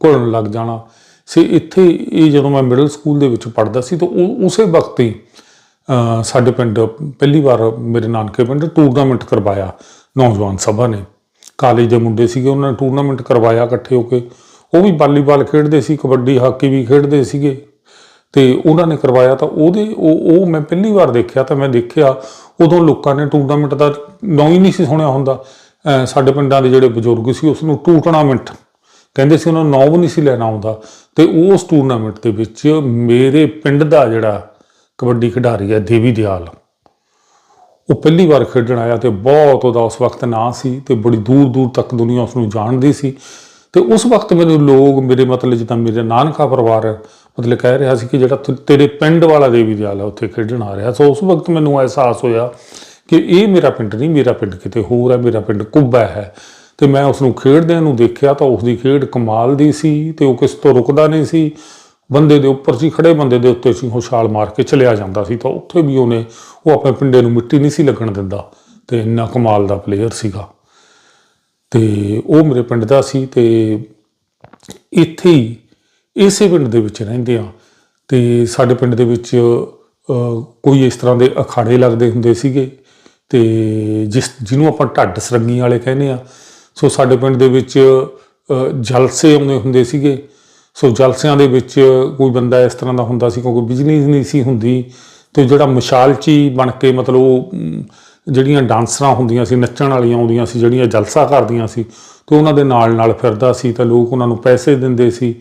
ਘੁਲਣ ਲੱਗ ਜਾਣਾ। ਸੇ ਇੱਥੇ ਇਹ ਜਦੋਂ ਮੈਂ ਮਿਡਲ ਸਕੂਲ ਦੇ ਵਿੱਚ ਪੜ੍ਹਦਾ ਸੀ ਤਾਂ ਉਹ ਉਸੇ ਵਕਤ ਹੀ ਸਾਡੇ ਪਿੰਡ ਪਹਿਲੀ ਵਾਰ ਮੇਰੇ ਨਾਨਕੇ ਪਿੰਡ ਟੂਰਨਾਮੈਂਟ ਕਰਵਾਇਆ ਨੌਜਵਾਨ ਸਭਾ ਨੇ। ਕਾਲਜ ਦੇ ਮੁੰਡੇ ਸੀਗੇ, ਉਹਨਾਂ ਨੇ ਟੂਰਨਾਮੈਂਟ ਕਰਵਾਇਆ ਇਕੱਠੇ ਹੋ ਕੇ। ਉਹ ਵੀ ਵਾਲੀਬਾਲ ਖੇਡਦੇ ਸੀ, ਕਬੱਡੀ, ਹਾਕੀ ਵੀ ਖੇਡਦੇ ਸੀਗੇ। ਤੇ ਉਹਨਾਂ ਨੇ ਕਰਵਾਇਆ ਤਾਂ ਉਹਦੇ, ਉਹ ਉਹ ਮੈਂ ਪਹਿਲੀ ਵਾਰ ਦੇਖਿਆ ਤਾਂ ਮੈਂ ਦੇਖਿਆ ਉਦੋਂ ਲੋਕਾਂ ਨੇ ਟੂਰਨਾਮੈਂਟ ਦਾ ਨਾਂ ਹੀ ਨਹੀਂ ਸੀ ਸੁਣਿਆ ਹੁੰਦਾ। ਸਾਡੇ ਪਿੰਡਾਂ ਦੇ ਜਿਹੜੇ ਬਜ਼ੁਰਗ ਸੀ, ਉਸ ਨੂੰ ਟੂਰਨਾਮੈਂਟ ਕਹਿੰਦੇ ਸੀ, ਉਹਨਾਂ ਨੂੰ ਨਾਂ ਵੀ ਨਹੀਂ ਸੀ ਲੈਣਾ ਆਉਂਦਾ। ਤੇ ਉਸ ਟੂਰਨਾਮੈਂਟ ਦੇ ਵਿੱਚ ਮੇਰੇ ਪਿੰਡ ਦਾ ਜਿਹੜਾ ਕਬੱਡੀ ਖਿਡਾਰੀ ਹੈ, ਦੇਵੀ ਦਿਆਲ, ਉਹ ਪਹਿਲੀ ਵਾਰ ਖੇਡਣ ਆਇਆ ਤੇ ਬਹੁਤ ਉਹਦਾ ਉਸ ਵਕਤ ਨਾਂ ਸੀ ਤੇ ਬੜੀ ਦੂਰ ਦੂਰ ਤੱਕ ਦੁਨੀਆ ਉਸ ਨੂੰ ਜਾਣਦੀ ਸੀ। ਤੇ ਉਸ ਵਕਤ ਮੈਨੂੰ ਲੋਕ ਮੇਰੇ ਮਤਲਬ ਜਿੱਦਾਂ ਮੇਰੇ ਨਾਨਕਾ ਪਰਿਵਾਰ ਮਤਲਬ ਕਹਿ ਰਿਹਾ ਸੀ ਕਿ ਜਿਹੜਾ ਤੇ- ਤੇਰੇ ਪਿੰਡ ਵਾਲਾ ਦੇਵੀ ਦਿਆਲ ਹੈ ਉੱਥੇ ਖੇਡਣ ਆ ਰਿਹਾ। ਸੋ ਉਸ ਵਕਤ ਮੈਨੂੰ ਅਹਿਸਾਸ ਹੋਇਆ ਕਿ ਇਹ ਮੇਰਾ ਪਿੰਡ ਨਹੀਂ, ਮੇਰਾ ਪਿੰਡ ਕਿਤੇ ਹੋਰ ਹੈ, ਮੇਰਾ ਪਿੰਡ ਕੁੱਬਾ ਹੈ। ਤੇ ਮੈਂ ਉਸ ਨੂੰ ਖੇਡਦਿਆਂ ਨੂੰ ਦੇਖਿਆ ਤਾਂ ਉਸ ਦੀ ਖੇਡ ਕਮਾਲ ਦੀ ਸੀ ਤੇ ਉਹ ਕਿਸ ਤੋਂ ਰੁਕਦਾ ਨਹੀਂ ਸੀ। ਬੰਦੇ ਦੇ ਉੱਪਰ ਸੀ ਖੜੇ ਬੰਦੇ ਦੇ ਉੱਤੇ ਸੀ, ਉਹ ਮਾਰ ਕੇ ਚਲਿਆ ਜਾਂਦਾ ਸੀ ਤਾਂ ਉੱਥੇ ਵੀ ਉਹਨੇ, ਉਹ ਆਪਣੇ ਪਿੰਡੇ ਨੂੰ ਮਿੱਟੀ ਨਹੀਂ ਸੀ ਲੱਗਣ ਦਿੰਦਾ ਤੇ ਇੰਨਾ ਕਮਾਲ ਦਾ ਪਲੇਅਰ ਸੀਗਾ। ਤੇ ਉਹ ਮੇਰੇ ਪਿੰਡ ਦਾ ਸੀ ਤੇ ਇੱਥੇ ਹੀ ਇਸੇ ਪਿੰਡ ਦੇ ਵਿੱਚ ਰਹਿੰਦੇ ਆ ਤੇ ਸਾਡੇ ਪਿੰਡ ਦੇ ਵਿੱਚ ਕੋਈ ਇਸ ਤਰ੍ਹਾਂ ਦੇ ਅਖਾੜੇ ਲੱਗਦੇ ਹੁੰਦੇ ਸੀਗੇ ਤੇ ਜਿਸ, ਜਿਹਨੂੰ ਆਪਾਂ ਢੱਡ ਸਰੰਗੀ ਵਾਲੇ ਕਹਿੰਦੇ ਆ ਸੋ ਸਾਡੇ ਪਿੰਡ ਦੇ ਵਿੱਚ ਜਲਸੇ ਆਉਂਦੇ ਹੁੰਦੇ ਸੀਗੇ। ਸੋ ਜਲਸਿਆਂ ਦੇ ਵਿੱਚ ਕੋਈ ਬੰਦਾ ਇਸ ਤਰ੍ਹਾਂ ਦਾ ਹੁੰਦਾ ਸੀ ਕਿਉਂਕਿ ਬਿਜਲੀ ਨਹੀਂ ਸੀ ਹੁੰਦੀ ਤੇ ਜਿਹੜਾ ਮਸ਼ਾਲਚੀ ਬਣ ਕੇ ਮਤਲਬ ਉਹ ਜਿਹੜੀਆਂ ਡਾਂਸਰਾਂ ਹੁੰਦੀਆਂ ਸੀ ਨੱਚਣ ਵਾਲੀਆਂ ਆਉਂਦੀਆਂ ਸੀ ਜਿਹੜੀਆਂ ਜਲਸਾ ਕਰਦੀਆਂ ਸੀ ਤੇ ਉਹਨਾਂ ਦੇ ਨਾਲ ਨਾਲ ਫਿਰਦਾ ਸੀ ਤਾਂ ਲੋਕ ਉਹਨਾਂ ਨੂੰ ਪੈਸੇ ਦਿੰਦੇ ਸੀ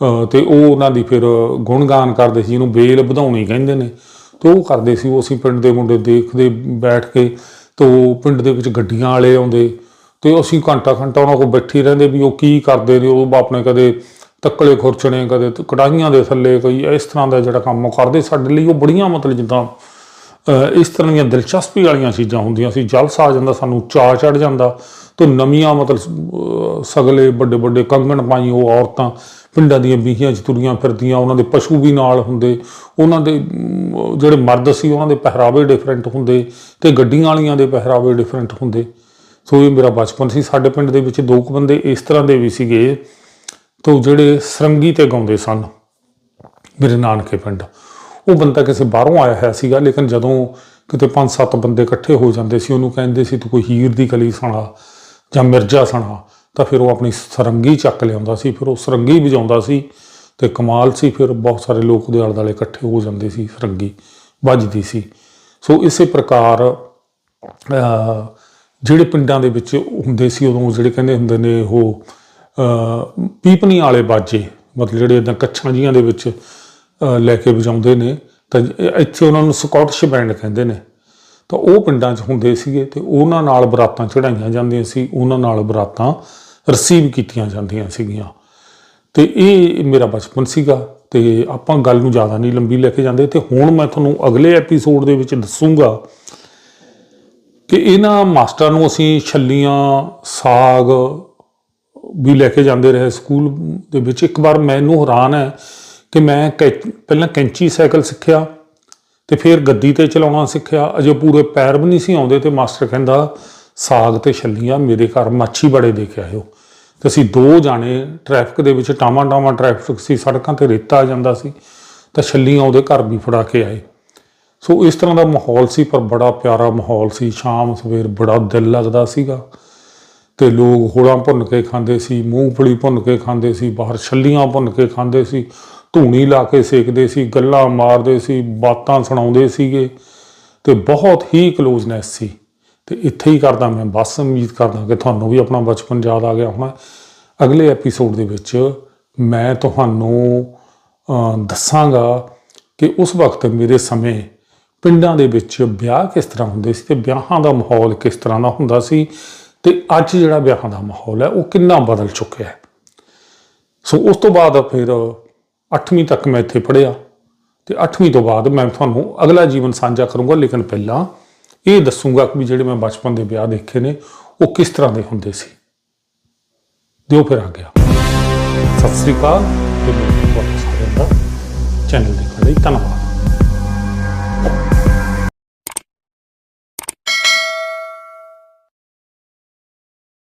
ਅਹ, ਤੇ ਉਹ ਉਹਨਾਂ ਦੀ ਫਿਰ ਗੁਣਗਾਨ ਕਰਦੇ ਸੀ ਜਿਹਨੂੰ ਬੇਲ ਵਧਾਉਣੀ ਕਹਿੰਦੇ ਨੇ ਤੇ ਉਹ ਕਰਦੇ ਸੀ ਉਹ ਅਸੀਂ ਪਿੰਡ ਦੇ ਮੁੰਡੇ ਦੇਖਦੇ ਬੈਠ ਕੇ ਤੇ ਉਹ ਪਿੰਡ ਦੇ ਵਿੱਚ ਗੱਡੀਆਂ ਵਾਲੇ ਆਉਂਦੇ ਤੇ ਅਸੀਂ ਘੰਟਾ ਘੰਟਾ ਉਹਨਾਂ ਕੋਲ ਬੈਠੀ ਰਹਿੰਦੇ ਵੀ ਉਹ ਕੀ ਕਰਦੇ ਨੇ ਉਹ ਆਪਣੇ ਕਦੇ ਤੱਕਲੇ ਖੁਰਚਣੇ ਕਦੇ ਕੜਾਹੀਆਂ ਦੇ ਥੱਲੇ ਕੋਈ ਇਸ ਤਰ੍ਹਾਂ ਦਾ ਜਿਹੜਾ ਕੰਮ ਉਹ ਕਰਦੇ ਸਾਡੇ ਲਈ ਉਹ ਬੜੀਆਂ ਮਤਲਬ ਜਿੱਦਾਂ ਇਸ ਤਰ੍ਹਾਂ ਦੀਆਂ ਦਿਲਚਸਪੀ ਵਾਲੀਆਂ ਚੀਜ਼ਾਂ ਹੁੰਦੀਆਂ ਸੀ। ਜਲਸ ਆ ਜਾਂਦਾ, ਸਾਨੂੰ ਚਾਅ ਚੜ ਜਾਂਦਾ ਤੇ ਨਵੀਆਂ ਮਤਲਬ ਸਗਲੇ ਵੱਡੇ ਵੱਡੇ ਕੰਗਣ ਪਾਈ ਉਹ ਔਰਤਾਂ ਪਿੰਡਾਂ ਦੀਆਂ ਬੀਹੀਆਂ 'ਚ ਤੁਰੀਆਂ ਫਿਰਦੀਆਂ, ਉਹਨਾਂ ਦੇ ਪਸ਼ੂ ਵੀ ਨਾਲ ਹੁੰਦੇ, ਉਹਨਾਂ ਦੇ ਜਿਹੜੇ ਮਰਦ ਸੀ ਉਹਨਾਂ ਦੇ ਪਹਿਰਾਵੇ ਡਿਫਰੈਂਟ ਹੁੰਦੇ ਤੇ ਗੱਡੀਆਂ ਵਾਲੀਆਂ ਦੇ ਪਹਿਰਾਵੇ ਡਿਫਰੈਂਟ ਹੁੰਦੇ। ਸੋ ਇਹ ਮੇਰਾ ਬਚਪਨ ਸੀ। ਸਾਡੇ ਪਿੰਡ ਦੇ ਵਿੱਚ ਦੋ ਕੁ ਬੰਦੇ ਇਸ ਤਰ੍ਹਾਂ ਦੇ ਵੀ ਸੀਗੇ ਤੋਂ ਜਿਹੜੇ ਸਰੰਗੀ ਤੇ ਗਾਉਂਦੇ ਸਨ। ਮੇਰੇ ਨਾਨਕੇ ਪਿੰਡ। ਉਹ ਬੰਦਾ ਕਿਸੇ ਬਾਹਰੋਂ ਆਇਆ ਹੋਇਆ ਸੀਗਾ, ਲੇਕਿਨ ਜਦੋਂ ਕਿਤੇ ਪੰਜ ਸੱਤ ਬੰਦੇ ਇਕੱਠੇ ਹੋ ਜਾਂਦੇ ਸੀ, ਉਹਨੂੰ ਕਹਿੰਦੇ ਸੀ, ਤੂੰ ਕੋਈ ਹੀਰ ਦੀ ਕਲੀ ਸੁਣਾ ਜਾਂ ਮਿਰਜ਼ਾ ਸੁਣਾ ਤਾਂ ਫਿਰ ਉਹ ਆਪਣੀ ਸਰੰਗੀ ਚੱਕ ਲਿਆਉਂਦਾ ਸੀ, ਫਿਰ ਉਹ ਸਰੰਗੀ ਵਜਾਉਂਦਾ ਸੀ ਤੇ ਕਮਾਲ ਸੀ, ਫਿਰ ਬਹੁਤ ਸਾਰੇ ਲੋਕ ਉਹਦੇ ਆਲੇ ਦੁਆਲੇ ਇਕੱਠੇ ਹੋ ਜਾਂਦੇ ਸੀ, ਸਰੰਗੀ ਵੱਜਦੀ ਸੀ। ਸੋ ਇਸੇ ਪ੍ਰਕਾਰ ਜਿਹੜੇ ਪਿੰਡਾਂ ਦੇ ਵਿੱਚ ਹੁੰਦੇ ਸੀ, ਉਦੋਂ ਜਿਹੜੇ ਕਹਿੰਦੇ ਹੁੰਦੇ ਨੇ ਉਹ, ਅਹ, ਪੀਪਣੀ ਵਾਲੇ ਬਾਜੇ, ਮਤਲਬ ਜਿਹੜੇ ਇਦਾਂ ਕੱਛਾਂ ਜੀਆਂ ਦੇ ਵਿੱਚ ਲੈ ਕੇ ਵਜਾਉਂਦੇ ਨੇ, ਤਾਂ ਇਹ- ਇੱਥੇ ਉਹਨਾਂ ਨੂੰ ਸਕਾਟਿਸ਼ ਬੈਂਡ ਕਹਿੰਦੇ ਨੇ। ਤਾਂ ਉਹ ਪਿੰਡਾਂ 'ਚ ਹੁੰਦੇ ਸੀਗੇ ਤੇ ਉਹਨਾਂ ਨਾਲ ਬਰਾਤਾਂ ਚੜਾਈਆਂ ਜਾਂਦੀਆਂ ਸੀ, ਉਹਨਾਂ ਨਾਲ ਬਰਾਤਾਂ ਰਿਸੀਵ ਕੀਤੀਆਂ ਜਾਂਦੀਆਂ ਸੀਗੀਆਂ। ਤੇ ਇਹ ਮੇਰਾ ਬਚਪਨ ਸੀਗਾ ਤੇ ਆਪਾਂ ਗੱਲ ਨੂੰ ਜ਼ਿਆਦਾ ਨਹੀਂ ਲੰਬੀ ਲੈ ਕੇ ਜਾਂਦੇ। ਤੇ ਹੁਣ ਮੈਂ ਤੁਹਾਨੂੰ ਅਗਲੇ ਐਪੀਸੋਡ ਦੇ ਵਿੱਚ ਦੱਸੂਗਾ ਕਿ ਇਹਨਾਂ ਮਾਸਟਰਾਂ ਨੂੰ ਅਸੀਂ ਛੱਲੀਆਂ, ਸਾਗ ਵੀ ਲੈ ਕੇ ਜਾਂਦੇ ਰਹੇ। ਸਕੂਲ ਦੇ ਵਿੱਚ ਇੱਕ ਵਾਰ ਮੈਨੂੰ ਹੈਰਾਨ ਹੈ ਕਿ ਮੈਂ ਕੈ- ਪਹਿਲਾਂ ਕੈਂਚੀ ਸਾਈਕਲ ਸਿੱਖਿਆ ਤੇ ਫਿਰ ਗੱਦੀ ਤੇ ਚਲਾਉਣਾ ਸਿੱਖਿਆ। ਅਜੇ ਪੂਰੇ ਪੈਰ ਵੀ ਨਹੀਂ ਸੀ ਆਉਂਦੇ ਤੇ ਮਾਸਟਰ ਕਹਿੰਦਾ, ਸਾਗ ਤੇ ਛੱਲੀਆਂ ਮੇਰੇ ਘਰ ਮਾਛੀ ਬੜੇ ਦੇ ਕੇ ਆਇਓ। ਤੇ ਅਸੀਂ ਦੋ ਜਾਣੇ ਟ੍ਰੈਫਿਕ ਦੇ ਵਿੱਚ ਟਾਵਾਂ ਟਾਵਾਂ ਟ੍ਰੈਫਿਕ ਸੀ, ਸੜਕਾਂ ਤੇ ਰੇਤਾ ਆ ਜਾਂਦਾ ਸੀ, ਤਾਂ ਛੱਲੀਆਂ ਉਹਦੇ ਘਰ ਵੀ ਫੜਾ ਕੇ ਆਏ। ਸੋ ਇਸ ਤਰ੍ਹਾਂ ਦਾ ਮਾਹੌਲ ਸੀ, ਪਰ ਬੜਾ ਪਿਆਰਾ ਮਾਹੌਲ ਸੀ। ਸ਼ਾਮ ਸਵੇਰ ਬੜਾ ਦਿਲ ਲੱਗਦਾ ਸੀਗਾ ਤੇ ਲੋਕ ਹੋਲਾਂ ਭੁੰਨ ਕੇ ਖਾਂਦੇ ਸੀ, ਮੂੰਗਫਲੀ ਭੁੰਨ ਕੇ ਖਾਂਦੇ ਸੀ, ਬਾਹਰ ਛੱਲੀਆਂ ਭੁੰਨ ਕੇ ਖਾਂਦੇ ਸੀ। ਧੂਣੀ ਲਾ ਕੇ ਸੇਕਦੇ ਸੀ, ਗੱਲਾਂ ਮਾਰਦੇ ਸੀ, ਬਾਤਾਂ ਸੁਣਾਉਂਦੇ ਸੀਗੇ ਤੇ ਬਹੁਤ ਹੀ ਕਲੋਜ਼ਨੈਸ ਸੀ। ਤੇ ਇੱਥੇ ਹੀ ਕਰਦਾ ਮੈਂ, ਬਸ ਉਮੀਦ ਕਰਦਾ ਕਿ ਤੁਹਾਨੂੰ ਵੀ ਆਪਣਾ ਬਚਪਨ ਯਾਦ ਆ ਗਿਆ ਹੋਣਾ। ਅਗਲੇ ਐਪੀਸੋਡ ਦੇ ਵਿੱਚ ਮੈਂ ਤੁਹਾਨੂੰ ਦੱਸਾਂਗਾ ਕਿ ਉਸ ਵਕਤ ਮੇਰੇ ਸਮੇਂ ਪਿੰਡਾਂ ਦੇ ਵਿੱਚ ਵਿਆਹ ਕਿਸ ਤਰ੍ਹਾਂ ਹੁੰਦੇ ਸੀ ਤੇ ਵਿਆਹਾਂ ਦਾ ਮਾਹੌਲ ਕਿਸ ਤਰ੍ਹਾਂ ਦਾ ਹੁੰਦਾ ਸੀ ਤੇ ਅੱਜ ਜਿਹੜਾ ਵਿਆਹਾਂ ਦਾ ਮਾਹੌਲ ਹੈ, ਉਹ ਕਿੰਨਾ ਬਦਲ ਚੁੱਕਿਆ ਹੈ। ਸੋ ਉਸ ਤੋਂ ਬਾਅਦ ਫਿਰ 8ਵੀਂ ਤੱਕ ਮੈਂ ਇੱਥੇ ਪੜ੍ਹਿਆ ਤੇ 8ਵੀਂ ਤੋਂ ਬਾਅਦ ਮੈਂ ਤੁਹਾਨੂੰ ਅਗਲਾ ਜੀਵਨ ਸਾਂਝਾ ਕਰੂੰਗਾ, ਲੇਕਿਨ ਪਹਿਲਾਂ ਇਹ ਦੱਸੂਗਾ ਕਿ ਵੀ ਜਿਹੜੇ ਮੈਂ ਬਚਪਨ ਦੇ ਵਿਆਹ ਦੇਖੇ ਨੇ, ਉਹ ਕਿਸ ਤਰ੍ਹਾਂ ਦੇ ਹੁੰਦੇ ਸੀ। ਦਿਓ ਫਿਰ ਆ ਗਿਆ ਸਤਿ ਸ੍ਰੀ ਅਕਾਲ ਤੇ ਮੇਰੇ ਬਹੁਤ ਸਾਰਿਆਂ ਦਾ ਚੈਨਲ ਦੇਖਣ ਲਈ ਧੰਨਵਾਦ।